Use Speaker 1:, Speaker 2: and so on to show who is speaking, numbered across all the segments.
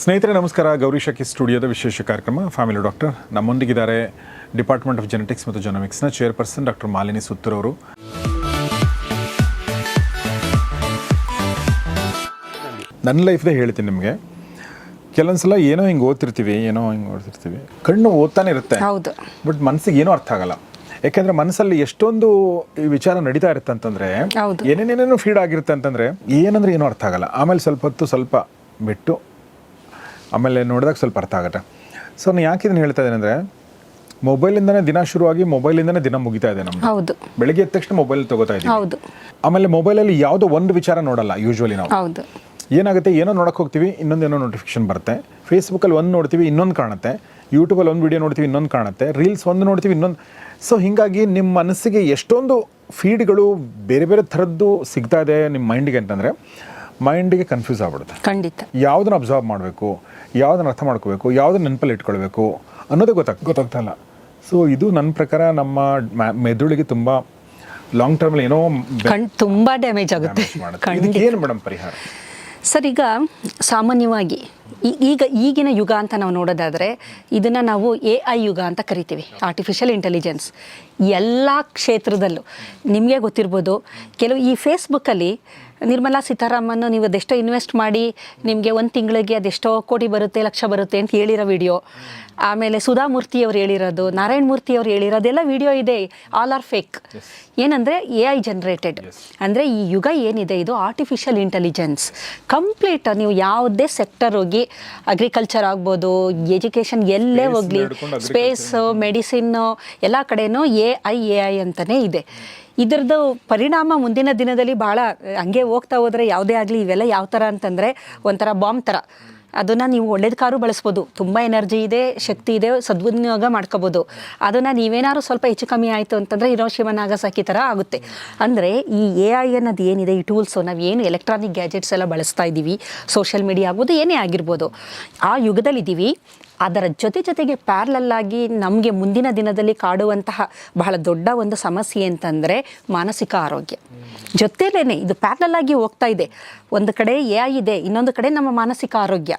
Speaker 1: ಸ್ನೇಹಿತರೆ ನಮಸ್ಕಾರ. ಗೌರಿ ಶಕಿ ಸ್ಟುಡಿಯೋದ ವಿಶೇಷ ಕಾರ್ಯಕ್ರಮ. ಫ್ಯಾಮಿಲಿ ಡಾಕ್ಟರ್ ನಮ್ಮೊಂದಿಗಿದ್ದಾರೆ ಡಿಪಾರ್ಟ್ಮೆಂಟ್ ಆಫ್ ಜೆನೆಟಿಕ್ಸ್ ಮತ್ತು ಜೊನಮಿಕ್ಸ್ನ ಚೇರ್ಪರ್ಸನ್ ಡಾಕ್ಟರ್ ಮಾಲಿನಿ ಸುತ್ತೂರವರು ನನ್ನ ಲೈಫ್ದೇ ಹೇಳ್ತೀನಿ ನಿಮಗೆ. ಕೆಲವೊಂದ್ಸಲ ಏನೋ ಹಿಂಗೆ ಓದ್ತಿರ್ತೀವಿ ಏನೋ ಹಿಂಗೆ ಓದ್ತಿರ್ತೀವಿ. ಕಣ್ಣು ಓದ್ತಾನೆ ಇರುತ್ತೆ.
Speaker 2: ಹೌದು.
Speaker 1: ಬಟ್ ಮನಸ್ಸಿಗೆ ಏನೂ ಅರ್ಥ ಆಗಲ್ಲ. ಯಾಕೆಂದ್ರೆ ಮನಸ್ಸಲ್ಲಿ ಎಷ್ಟೊಂದು ಈ ವಿಚಾರ ನಡೀತಾ ಇರುತ್ತೆ ಅಂತಂದ್ರೆ ಏನೇನೇನೇನೋ ಫೀಡ್ ಆಗಿರುತ್ತೆ ಅಂತಂದ್ರೆ ಏನಂದ್ರೆ ಏನೂ ಅರ್ಥ ಆಗಲ್ಲ. ಆಮೇಲೆ ಸ್ವಲ್ಪ ಹೊತ್ತು ಸ್ವಲ್ಪ ಬಿಟ್ಟು ಆಮೇಲೆ ನೋಡಿದಾಗ ಸ್ವಲ್ಪ ಅರ್ಥ ಆಗುತ್ತೆ. ಸೊ ನಾನು ಯಾಕೆ ಇದನ್ನು ಹೇಳ್ತಾ ಇದ್ದೇನೆ ಅಂದರೆ ಮೊಬೈಲಿಂದನೇ ದಿನ ಶುರುವಾಗಿ ಮೊಬೈಲಿಂದನೇ ದಿನ ಮುಗಿತಾ ಇದೆ ನಮ್ದು.
Speaker 2: ಹೌದು.
Speaker 1: ಬೆಳಿಗ್ಗೆ ಎದ್ದ ತಕ್ಷಣ ಮೊಬೈಲ್ ತಗೋತಾ ಇದ್ದೀವಿ
Speaker 2: ಹೌದು.
Speaker 1: ಆಮೇಲೆ ಮೊಬೈಲಲ್ಲಿ ಯಾವುದೋ ಒಂದು ವಿಚಾರ ನೋಡಲ್ಲ ಯೂಶ್ವಲಿ ನಾವು.
Speaker 2: ಹೌದು.
Speaker 1: ಏನಾಗುತ್ತೆ ಏನೋ ನೋಡಕ್ಕೆ ಹೋಗ್ತೀವಿ ಇನ್ನೊಂದೇನೋ ನೋಟಿಫಿಕೇಶನ್ ಬರುತ್ತೆ. ಫೇಸ್ಬುಕ್ಕಲ್ಲಿ ಒಂದು ನೋಡ್ತೀವಿ ಇನ್ನೊಂದು ಕಾಣುತ್ತೆ. ಯೂಟ್ಯೂಬಲ್ಲಿ ಒಂದು ವಿಡಿಯೋ ನೋಡ್ತೀವಿ ಇನ್ನೊಂದು ಕಾಣುತ್ತೆ. ರೀಲ್ಸ್ ಒಂದು ನೋಡ್ತೀವಿ ಇನ್ನೊಂದು. ಸೊ ಹೀಗಾಗಿ ನಿಮ್ಮ ಮನಸ್ಸಿಗೆ ಎಷ್ಟೊಂದು ಫೀಡ್ಗಳು ಬೇರೆ ಬೇರೆ ಥರದ್ದು ಸಿಗ್ತಾ ಇದೆ ನಿಮ್ಮ ಮೈಂಡಿಗೆ ಅಂತಂದರೆ ಮೈಂಡಿಗೆ ಕನ್ಫ್ಯೂಸ್ ಆಗ್ಬಿಡುತ್ತೆ.
Speaker 2: ಖಂಡಿತ.
Speaker 1: ಯಾವುದನ್ನ ಅಬ್ಸರ್ವ್ ಮಾಡಬೇಕು ಯಾವುದನ್ನ ಅರ್ಥ ಮಾಡ್ಕೋಬೇಕು ಯಾವುದನ್ನ ನೆನಪಲ್ಲಿ ಇಟ್ಕೊಳ್ಬೇಕು ಅನ್ನೋದೇ ಗೊತ್ತಾಗ ಗೊತ್ತಾಗ್ತಲ್ಲ ಸೊ ಇದು ನನ್ನ ಪ್ರಕಾರ ನಮ್ಮ ಮೆದುಳಿಗೆ ತುಂಬ ಲಾಂಗ್ ಟರ್ಮಲ್ಲಿ ಏನೋ
Speaker 2: ತುಂಬ ಡ್ಯಾಮೇಜ್ ಆಗುತ್ತೆ.
Speaker 1: ಏನು ಮೇಡಮ್ ಪರಿಹಾರ?
Speaker 2: ಸರ್ ಈಗ ಸಾಮಾನ್ಯವಾಗಿ ಈಗ ಈಗಿನ ಯುಗ ಅಂತ ನಾವು ನೋಡೋದಾದರೆ ಇದನ್ನು ನಾವು ಎ ಐ ಯುಗ ಅಂತ ಕರಿತೀವಿ ಆರ್ಟಿಫಿಷಿಯಲ್ ಇಂಟೆಲಿಜೆನ್ಸ್ ಎಲ್ಲ ಕ್ಷೇತ್ರದಲ್ಲೂ. ನಿಮಗೆ ಗೊತ್ತಿರ್ಬೋದು ಕೆಲವು ಈ ಫೇಸ್ಬುಕ್ಕಲ್ಲಿ ನಿರ್ಮಲಾ ಸೀತಾರಾಮನ್ ನೀವು ಅದೆಷ್ಟೋ ಇನ್ವೆಸ್ಟ್ ಮಾಡಿ ನಿಮಗೆ ಒಂದು ತಿಂಗಳಿಗೆ ಅದೆಷ್ಟೋ ಕೋಟಿ ಬರುತ್ತೆ ಲಕ್ಷ ಬರುತ್ತೆ ಅಂತ ಹೇಳಿರೋ ವಿಡಿಯೋ ಆಮೇಲೆ ಸುಧಾಮೂರ್ತಿ ಅವ್ರು ಹೇಳಿರೋದು ನಾರಾಯಣ ಮೂರ್ತಿ ಅವ್ರು ಹೇಳಿರೋದೆಲ್ಲ ವಿಡಿಯೋ ಇದೆ. ಆಲ್ ಆರ್ ಫೇಕ್ ಏನಂದರೆ ಎ ಐ ಜನ್ರೇಟೆಡ್ ಅಂದರೆ ಈ ಯುಗ ಏನಿದೆ ಇದು ಆರ್ಟಿಫಿಷಿಯಲ್ ಇಂಟೆಲಿಜೆನ್ಸ್ ಕಂಪ್ಲೀಟ್ ನೀವು ಯಾವುದೇ ಸೆಕ್ಟರ್ ಹೋಗಿ ಅಗ್ರಿಕಲ್ಚರ್ ಆಗ್ಬೋದು ಎಜುಕೇಷನ್ ಎಲ್ಲೇ ಹೋಗಲಿ
Speaker 1: ಸ್ಪೇಸು
Speaker 2: ಸ್ಪೇಸ್ ಮೆಡಿಸಿನ್ನು ಎಲ್ಲ ಕಡೆಯೂ ಎ ಐ ಎ ಐ ಅಂತಲೇ ಇದೆ. ಇದರದ್ದು ಪರಿಣಾಮ ಮುಂದಿನ ದಿನದಲ್ಲಿ ಭಾಳ, ಹಂಗೆ ಹೋಗ್ತಾ ಹೋದರೆ ಯಾವುದೇ ಆಗಲಿ ಇವೆಲ್ಲ ಯಾವ ಥರ ಅಂತಂದರೆ ಒಂಥರ ಬಾಂಬ್ ಥರ. ಅದನ್ನು ನೀವು ಒಳ್ಳೇದಕ್ಕಾರು ಬಳಸ್ಬೋದು. ತುಂಬ ಎನರ್ಜಿ ಇದೆ, ಶಕ್ತಿ ಇದೆ, ಸದ್ವಿನಿಯೋಗ ಮಾಡ್ಕೋಬೋದು. ಅದನ್ನು ನೀವೇನಾದ್ರು ಸ್ವಲ್ಪ ಹೆಚ್ಚು ಕಮ್ಮಿ ಆಯಿತು ಅಂತಂದರೆ ಹಿರೋಶಿಮ ನಾಗಸಾಕಿ ಥರ ಆಗುತ್ತೆ. ಅಂದರೆ ಈ ಎ ಐ ಅನ್ನೋದು ಏನಿದೆ, ಈ ಟೂಲ್ಸು ನಾವು ಏನು ಎಲೆಕ್ಟ್ರಾನಿಕ್ ಗ್ಯಾಜೆಟ್ಸ್ ಎಲ್ಲ ಬಳಸ್ತಾ ಇದ್ದೀವಿ. ಸೋಷಿಯಲ್ ಮೀಡಿಯಾ ಆಗ್ಬೋದು, ಏನೇ ಆಗಿರ್ಬೋದು. ಆ ಯುಗದಲ್ಲಿದ್ದೀವಿ. ಅದರ ಜೊತೆ ಜೊತೆಗೆ ಪ್ಯಾರ್ಲಲ್ ಆಗಿ ನಮಗೆ ಮುಂದಿನ ದಿನದಲ್ಲಿ ಕಾಡುವಂತಹ ಬಹಳ ದೊಡ್ಡ ಒಂದು ಸಮಸ್ಯೆ ಅಂತಂದರೆ ಮಾನಸಿಕ ಆರೋಗ್ಯ. ಜೊತೆಲೇ ಇದು ಪ್ಯಾರ್ಲಲ್ಲಾಗಿ ಹೋಗ್ತಾ ಇದೆ. ಒಂದು ಕಡೆ ಎ ಐ ಇದೆ, ಇನ್ನೊಂದು ಕಡೆ ನಮ್ಮ ಮಾನಸಿಕ ಆರೋಗ್ಯ.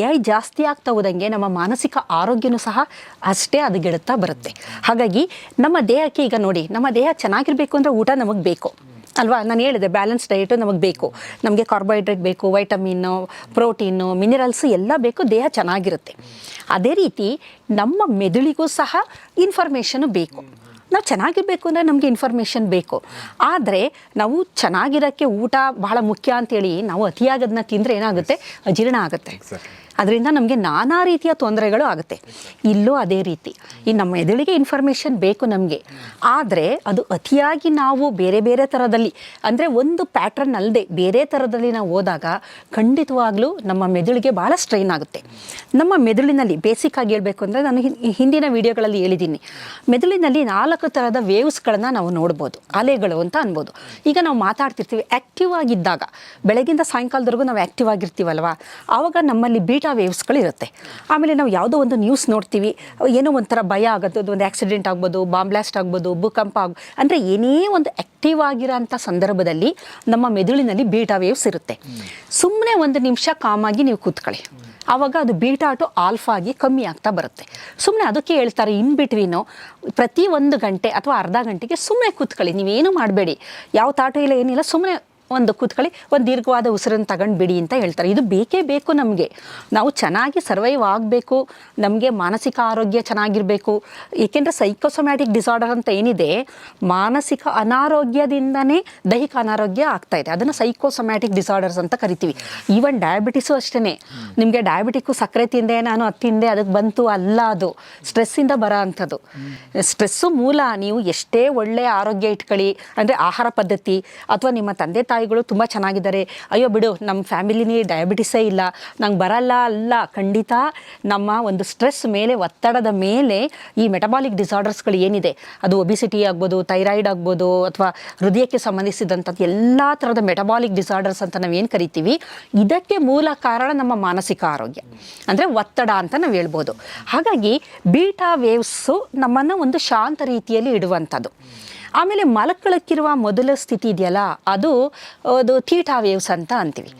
Speaker 2: ಎ ಐ ಜಾಸ್ತಿ ಆಗ್ತಾ ಹೋದಂಗೆ ನಮ್ಮ ಮಾನಸಿಕ ಆರೋಗ್ಯನೂ ಸಹ ಅಷ್ಟೇ ಅದು ಗೆಳುತ್ತಾ ಬರುತ್ತೆ. ಹಾಗಾಗಿ ನಮ್ಮ ದೇಹಕ್ಕೆ ಈಗ ನೋಡಿ, ನಮ್ಮ ದೇಹ ಚೆನ್ನಾಗಿರಬೇಕು ಅಂದರೆ ಊಟ ನಮಗೆ ಬೇಕು. ಅಲ್ವಾ? ನಾನು ಹೇಳಿದೆ ಬ್ಯಾಲೆನ್ಸ್ ಡಯಟು ನಮಗೆ ಬೇಕು. ನಮಗೆ ಕಾರ್ಬೋಹೈಡ್ರೇಟ್ ಬೇಕು ವೈಟಮಿನ್ನು ಪ್ರೋಟೀನು ಮಿನರಲ್ಸು ಎಲ್ಲ ಬೇಕು ದೇಹ ಚೆನ್ನಾಗಿರುತ್ತೆ. ಅದೇ ರೀತಿ ನಮ್ಮ ಮೆದುಳಿಗೂ ಸಹ ಇನ್ಫಾರ್ಮೇಷನು ಬೇಕು. ನಾವು ಚೆನ್ನಾಗಿರಬೇಕು ಅಂದರೆ ನಮಗೆ ಇನ್ಫಾರ್ಮೇಷನ್ ಬೇಕು. ಆದರೆ ನಾವು ಚೆನ್ನಾಗಿರೋಕ್ಕೆ ಊಟ ಬಹಳ ಮುಖ್ಯ ಅಂತೇಳಿ ನಾವು ಅತಿಯಾಗದನ್ನ ತಿಂದರೆ ಏನಾಗುತ್ತೆ? ಅಜೀರ್ಣ ಆಗುತ್ತೆ. ಅದರಿಂದ ನಮಗೆ ನಾನಾ ರೀತಿಯ ತೊಂದರೆಗಳು ಆಗುತ್ತೆ. ಇಲ್ಲೂ ಅದೇ ರೀತಿ. ಈ ನಮ್ಮ ಮೆದುಳಿಗೆ ಇನ್ಫಾರ್ಮೇಷನ್ ಬೇಕು ನಮಗೆ. ಆದರೆ ಅದು ಅತಿಯಾಗಿ ನಾವು ಬೇರೆ ಬೇರೆ ಥರದಲ್ಲಿ ಅಂದರೆ ಒಂದು ಪ್ಯಾಟ್ರನ್ ಅಲ್ಲದೆ ಬೇರೆ ಥರದಲ್ಲಿ ನಾವು ಹೋದಾಗ ಖಂಡಿತವಾಗ್ಲೂ ನಮ್ಮ ಮೆದುಳಿಗೆ ಭಾಳ ಸ್ಟ್ರೈನ್ ಆಗುತ್ತೆ. ನಮ್ಮ ಮೆದುಳಿನಲ್ಲಿ ಬೇಸಿಕ್ ಆಗಿ ಹೇಳಬೇಕು ಅಂದರೆ ನಾನು ಹಿಂದಿನ ವಿಡಿಯೋಗಳಲ್ಲಿ ಹೇಳಿದ್ದೀನಿ. ಮೆದುಳಿನಲ್ಲಿ ನಾಲ್ಕು ಥರದ ವೇವ್ಸ್ಗಳನ್ನು ನಾವು ನೋಡ್ಬೋದು. ಅಲೆಗಳು ಅಂತ ಅನ್ಬೋದು. ಈಗ ನಾವು ಮಾತಾಡ್ತಿರ್ತೀವಿ ಆ್ಯಕ್ಟಿವ್ ಆಗಿದ್ದಾಗ, ಬೆಳಗಿಂದ ಸಾಯಂಕಾಲದವರೆಗೂ ನಾವು ಆ್ಯಕ್ಟಿವ್ ಆಗಿರ್ತೀವಲ್ವ? ಆವಾಗ ನಮ್ಮಲ್ಲಿ ಬೀಟಾ ವೇವ್ಸ್ಗಳು ಇರುತ್ತೆ ಆಮೇಲೆ ನಾವು ಯಾವುದೋ ಒಂದು ನ್ಯೂಸ್ ನೋಡ್ತೀವಿ, ಏನೋ ಒಂಥರ ಭಯ ಆಗೋದು ಒಂದು ಆಕ್ಸಿಡೆಂಟ್ ಆಗ್ಬೋದು ಬಾಂಬ್ ಬ್ಲಾಸ್ಟ್ ಆಗ್ಬೋದು, ಭೂಕಂಪ ಆಗ, ಅಂದರೆ ಏನೇ ಒಂದು ಆ್ಯಕ್ಟಿವ್ ಆಗಿರೋಂಥ ಸಂದರ್ಭದಲ್ಲಿ ನಮ್ಮ ಮೆದುಳಿನಲ್ಲಿ ಬೀಟಾ ವೇವ್ಸ್ ಇರುತ್ತೆ. ಸುಮ್ಮನೆ ಒಂದು ನಿಮಿಷ ಕಾಮಾಗಿ ನೀವು ಕೂತ್ಕೊಳ್ಳಿ. ಆವಾಗ ಅದು ಬೀಟಾ ಟು ಆಲ್ಫಾ ಕಮ್ಮಿ ಆಗ್ತಾ ಬರುತ್ತೆ. ಸುಮ್ಮನೆ ಅದಕ್ಕೆ ಹೇಳ್ತಾರೆ ಇನ್ ಬಿಟ್ವೀನು ಪ್ರತಿ ಒಂದು ಗಂಟೆ ಅಥವಾ ಅರ್ಧ ಗಂಟೆಗೆ ಸುಮ್ಮನೆ ಕೂತ್ಕೊಳ್ಳಿ, ನೀವೇನು ಮಾಡಬೇಡಿ. ಯಾವ ತಾಟು ಇಲ್ಲ, ಏನಿಲ್ಲ ಸುಮ್ಮನೆ ಒಂದು ಕೂತ್ಕೊಳ್ಳಿ, ಒಂದು ದೀರ್ಘವಾದ ಉಸಿರನ್ನು ತಗೊಂಡು ಬಿಡಿ ಅಂತ ಹೇಳ್ತಾರೆ. ಇದು ಬೇಕೇ ಬೇಕು ನಮಗೆ. ನಾವು ಚೆನ್ನಾಗಿ ಸರ್ವೈವ್ ಆಗಬೇಕು, ನಮಗೆ ಮಾನಸಿಕ ಆರೋಗ್ಯ ಚೆನ್ನಾಗಿರಬೇಕು. ಏಕೆಂದರೆ ಸೈಕೋಸೊಮ್ಯಾಟಿಕ್ ಡಿಸಾರ್ಡರ್ ಅಂತ ಏನಿದೆ, ಮಾನಸಿಕ ಅನಾರೋಗ್ಯದಿಂದನೇ ದೈಹಿಕ ಅನಾರೋಗ್ಯ ಆಗ್ತಾ ಇದೆ. ಅದನ್ನು ಸೈಕೋಸೊಮ್ಯಾಟಿಕ್ ಡಿಸಾರ್ಡರ್ಸ್ ಅಂತ ಕರಿತೀವಿ. ಈವನ್ ಡಯಾಬಿಟಿಸು ಅಷ್ಟೇ ನಿಮಗೆ ಡಯಾಬಿಟಿಕ್ಕು ಸಕ್ಕರೆ ತಿಂದೆ, ನಾನು ಅದು ತಿಂದೆ ಅದಕ್ಕೆ ಬಂತು, ಅಲ್ಲ ಅದು. ಸ್ಟ್ರೆಸ್ಸಿಂದ ಬರೋ ಅಂಥದ್ದು. ಸ್ಟ್ರೆಸ್ಸು ಮೂಲ. ನೀವು ಎಷ್ಟೇ ಒಳ್ಳೆಯ ಆರೋಗ್ಯ ಇಟ್ಕೊಳ್ಳಿ. ಅಂದರೆ ಆಹಾರ ಪದ್ಧತಿ, ಅಥವಾ ನಿಮ್ಮ ತಂದೆ ತಾಯಿಗಳು ತುಂಬ ಚೆನ್ನಾಗಿದ್ದಾರೆ. ಅಯ್ಯೋ ಬಿಡು ನಮ್ಮ ಫ್ಯಾಮಿಲಿನೇ ಡಯಾಬಿಟಿಸೇ ಇಲ್ಲ. ನಂಗೆ ಬರಲ್ಲ ಅಲ್ಲ. ಖಂಡಿತ ನಮ್ಮ ಒಂದು ಸ್ಟ್ರೆಸ್ ಮೇಲೆ, ಒತ್ತಡದ ಮೇಲೆ ಈ ಮೆಟಬಾಲಿಕ್ ಡಿಸಾರ್ಡರ್ಸ್ಗಳು ಏನಿದೆ? ಅದು ಒಬಿಸಿಟಿ ಆಗ್ಬೋದು ಥೈರಾಯ್ಡ್ ಆಗ್ಬೋದು, ಅಥವಾ ಹೃದಯಕ್ಕೆ ಸಂಬಂಧಿಸಿದಂಥದ್ದು ಎಲ್ಲ ಥರದ ಮೆಟಬಾಲಿಕ್ ಡಿಸಾರ್ಡರ್ಸ್ ಅಂತ ನಾವು ಏನು ಕರಿತೀವಿ? ಇದಕ್ಕೆ ಮೂಲ ಕಾರಣ ನಮ್ಮ ಮಾನಸಿಕ ಆರೋಗ್ಯ. ಅಂದರೆ ಒತ್ತಡ ಅಂತ ನಾವು ಹೇಳ್ಬೋದು. ಹಾಗಾಗಿ ಬೀಟಾ ವೇವ್ಸು ನಮ್ಮನ್ನು ಒಂದು ಶಾಂತ ರೀತಿಯಲ್ಲಿ ಇಡುವಂಥದ್ದು ಆಮೇಲೆ ಮಲಕ್ಕಳಕ್ಕಿರುವ ಮೊದಲ ಸ್ಥಿತಿ ಇದೆಯಲ್ಲ, ಅದು ಅದು ಥೀಟಾ ವೇವ್ಸ್ ಅಂತ ಅಂತೀವಿ.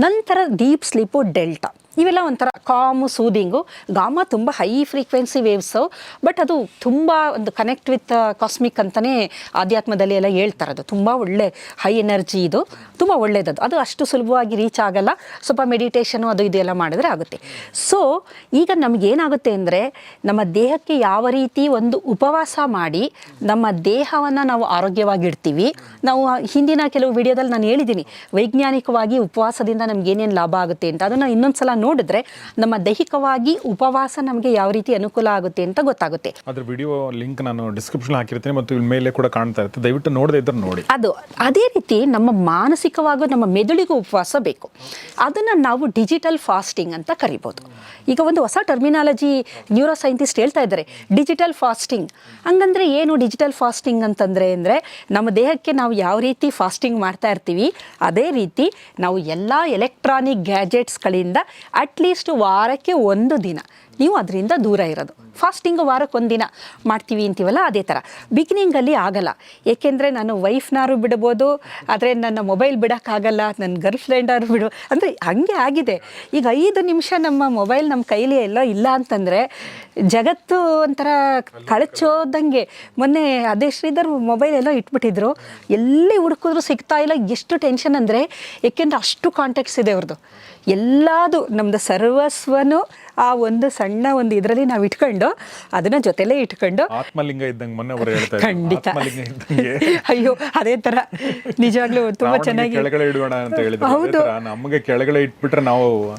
Speaker 2: ನಂತರ ಡೀಪ್ ಸ್ಲೀಪು ಡೆಲ್ಟಾ. ಇವೆಲ್ಲ ಒಂಥರ ಕಾಮು ಸೂದಿಂಗು ಗಾಮ ತುಂಬ ಹೈ ಫ್ರೀಕ್ವೆನ್ಸಿ ವೇವ್ಸು ಬಟ್ ಅದು ತುಂಬ ಒಂದು ಕನೆಕ್ಟ್ ವಿತ್ ಕಾಸ್ಮಿಕ್ ಅಂತಲೇ ಆಧ್ಯಾತ್ಮದಲ್ಲಿ ಎಲ್ಲ ಹೇಳ್ತಾರೆ ಅದು. ತುಂಬ ಒಳ್ಳೆ ಹೈ ಎನರ್ಜಿ ಇದು. ತುಂಬ ಒಳ್ಳೆಯದದು ಅದು ಅಷ್ಟು ಸುಲಭವಾಗಿ ರೀಚ್ ಆಗಲ್ಲ. ಸ್ವಲ್ಪ ಮೆಡಿಟೇಷನು ಅದು ಇದೆಲ್ಲ ಮಾಡಿದ್ರೆ ಆಗುತ್ತೆ. ಸೊ ಈಗ ನಮಗೇನಾಗುತ್ತೆ ಅಂದರೆ ನಮ್ಮ ದೇಹಕ್ಕೆ ಯಾವ ರೀತಿ ಒಂದು ಉಪವಾಸ ಮಾಡಿ ನಮ್ಮ ದೇಹವನ್ನು ನಾವು ಆರೋಗ್ಯವಾಗಿಡ್ತೀವಿ. ನಾವು ಹಿಂದಿನ ಕೆಲವು ವಿಡಿಯೋದಲ್ಲಿ ನಾನು ಹೇಳಿದ್ದೀನಿ, ವೈಜ್ಞಾನಿಕವಾಗಿ ಉಪವಾಸದಿಂದ ನಮ್ಗೆ ಏನೇನು ಲಾಭ ಆಗುತ್ತೆ ಅಂತ. ಅದನ್ನು ಇನ್ನೊಂದು ಸಲ ನೋಡಿದ್ರೆ ನಮ್ಮ ದೈಹಿಕವಾಗಿ ಉಪವಾಸ ನಮಗೆ ಯಾವ ರೀತಿ ಅನುಕೂಲ ಆಗುತ್ತೆ ಅಂತ ಗೊತ್ತಾಗುತ್ತೆ.
Speaker 1: ಅದ್ರ ವಿಡಿಯೋ ಲಿಂಕ್ ನಾನು ಡಿಸ್ಕ್ರಿಪ್ಷನ್ ಹಾಕಿರ್ತೀನಿ ಮತ್ತು ಮೇಲೆ ಕೂಡ ಕಾಣ್ತಾ ಇರುತ್ತೆ. ದಯವಿಟ್ಟು ನೋಡದೇ ಇದ್ರೆ ನೋಡಿ.
Speaker 2: ಅದು ಅದೇ ರೀತಿ ನಮ್ಮ ಮಾನಸಿಕವಾಗೂ ನಮ್ಮ ಮೆದುಳಿಗೂ ಉಪವಾಸ ಬೇಕು. ಅದನ್ನ ನಾವು ಡಿಜಿಟಲ್ ಫಾಸ್ಟಿಂಗ್ ಅಂತ ಕರಿಬೋದು. ಈಗ ಒಂದು ಹೊಸ ಟರ್ಮಿನಾಲಜಿ ನ್ಯೂರೋ ಸೈಂಟಿಸ್ಟ್ ಹೇಳ್ತಾ ಇದ್ದಾರೆ ಡಿಜಿಟಲ್ ಫಾಸ್ಟಿಂಗ್ ಹಂಗಂದ್ರೆ ಏನು ಡಿಜಿಟಲ್ ಫಾಸ್ಟಿಂಗ್ ಅಂತಂದರೆ ಅಂದರೆ ನಮ್ಮ ದೇಹಕ್ಕೆ ನಾವು ಯಾವ ರೀತಿ ಫಾಸ್ಟಿಂಗ್ ಮಾಡ್ತಾ ಇರ್ತೀವಿ ಅದೇ ರೀತಿ ನಾವು ಎಲ್ಲ ಎಲೆಕ್ಟ್ರಾನಿಕ್ ಗ್ಯಾಜೆಟ್ಸ್ಗಳಿಂದ ಅಟ್ಲೀಸ್ಟ್ ವಾರಕ್ಕೆ ಒಂದು ದಿನ. ನೀವು ಅದರಿಂದ ದೂರ ಇರೋದು. ಫಾಸ್ಟಿಂಗ್ ವಾರಕ್ಕೆ ಒಂದು ದಿನ ಮಾಡ್ತೀವಿ ಅಂತೀವಲ್ಲ, ಅದೇ ಥರ ಬಿಗಿನಿಂಗಲ್ಲಿ ಆಗಲ್ಲ. ಏಕೆಂದರೆ ನಾನು ವೈಫ್ನಾರು ಬಿಡ್ಬೋದು, ಆದರೆ ನನ್ನ ಮೊಬೈಲ್ ಬಿಡೋಕ್ಕಾಗಲ್ಲ ನನ್ನ ಗರ್ಲ್ ಫ್ರೆಂಡಾರು ಬಿಡು, ಅಂದರೆ ಹಂಗೆ ಆಗಿದೆ. ಈಗ ಐದು ನಿಮಿಷ ನಮ್ಮ ಮೊಬೈಲ್ ನಮ್ಮ ಕೈಲಿ ಎಲ್ಲ ಇಲ್ಲ ಅಂತಂದರೆ ಜಗತ್ತು ಒಂಥರ ಕಳಚೋದಂಗೆ. ಮೊನ್ನೆ ಅದೇ ಶ್ರೀಧರ್ ಮೊಬೈಲ್ ಎಲ್ಲೋ ಇಟ್ಬಿಟ್ಟಿದ್ರು, ಎಲ್ಲಿ ಹುಡುಕಿದ್ರು ಸಿಗ್ತಾ ಇಲ್ಲ, ಎಷ್ಟು ಟೆನ್ಷನ್ ಅಂದರೆ, ಏಕೆಂದರೆ ಅಷ್ಟು ಕಾಂಟ್ಯಾಕ್ಟ್ಸ್ ಇದೆ ಅವ್ರದ್ದು ಎಲ್ಲದು ನಮ್ಮದು ಸರ್ವಸ್ವನು ಆ ಒಂದು ಸಣ್ಣ ಒಂದು ಇದರಲ್ಲಿ ನಾವು ಇಟ್ಕೊಂಡು ಅದನ್ನ ಜೊತೆಲೇ ಇಟ್ಕೊಂಡು
Speaker 1: ಆತ್ಮಲಿಂಗ ಇದ್ದಂಗೆ ಮೊನ್ನೆ ಅವರು.
Speaker 2: ಖಂಡಿತ. ಅಯ್ಯೋ ಅದೇ ತರ. ನಿಜವಾಗ್ಲೂ ತುಂಬಾ ಚೆನ್ನಾಗಿ
Speaker 1: ಕೆಳಗಡೆ ಇಡೋಣ ಅಂತ ಹೇಳಿದ್ರು.
Speaker 2: ಹೌದು.
Speaker 1: ನಮಗೆ ಕೆಳಗಡೆ ಇಟ್ಬಿಟ್ರೆ ನಾವು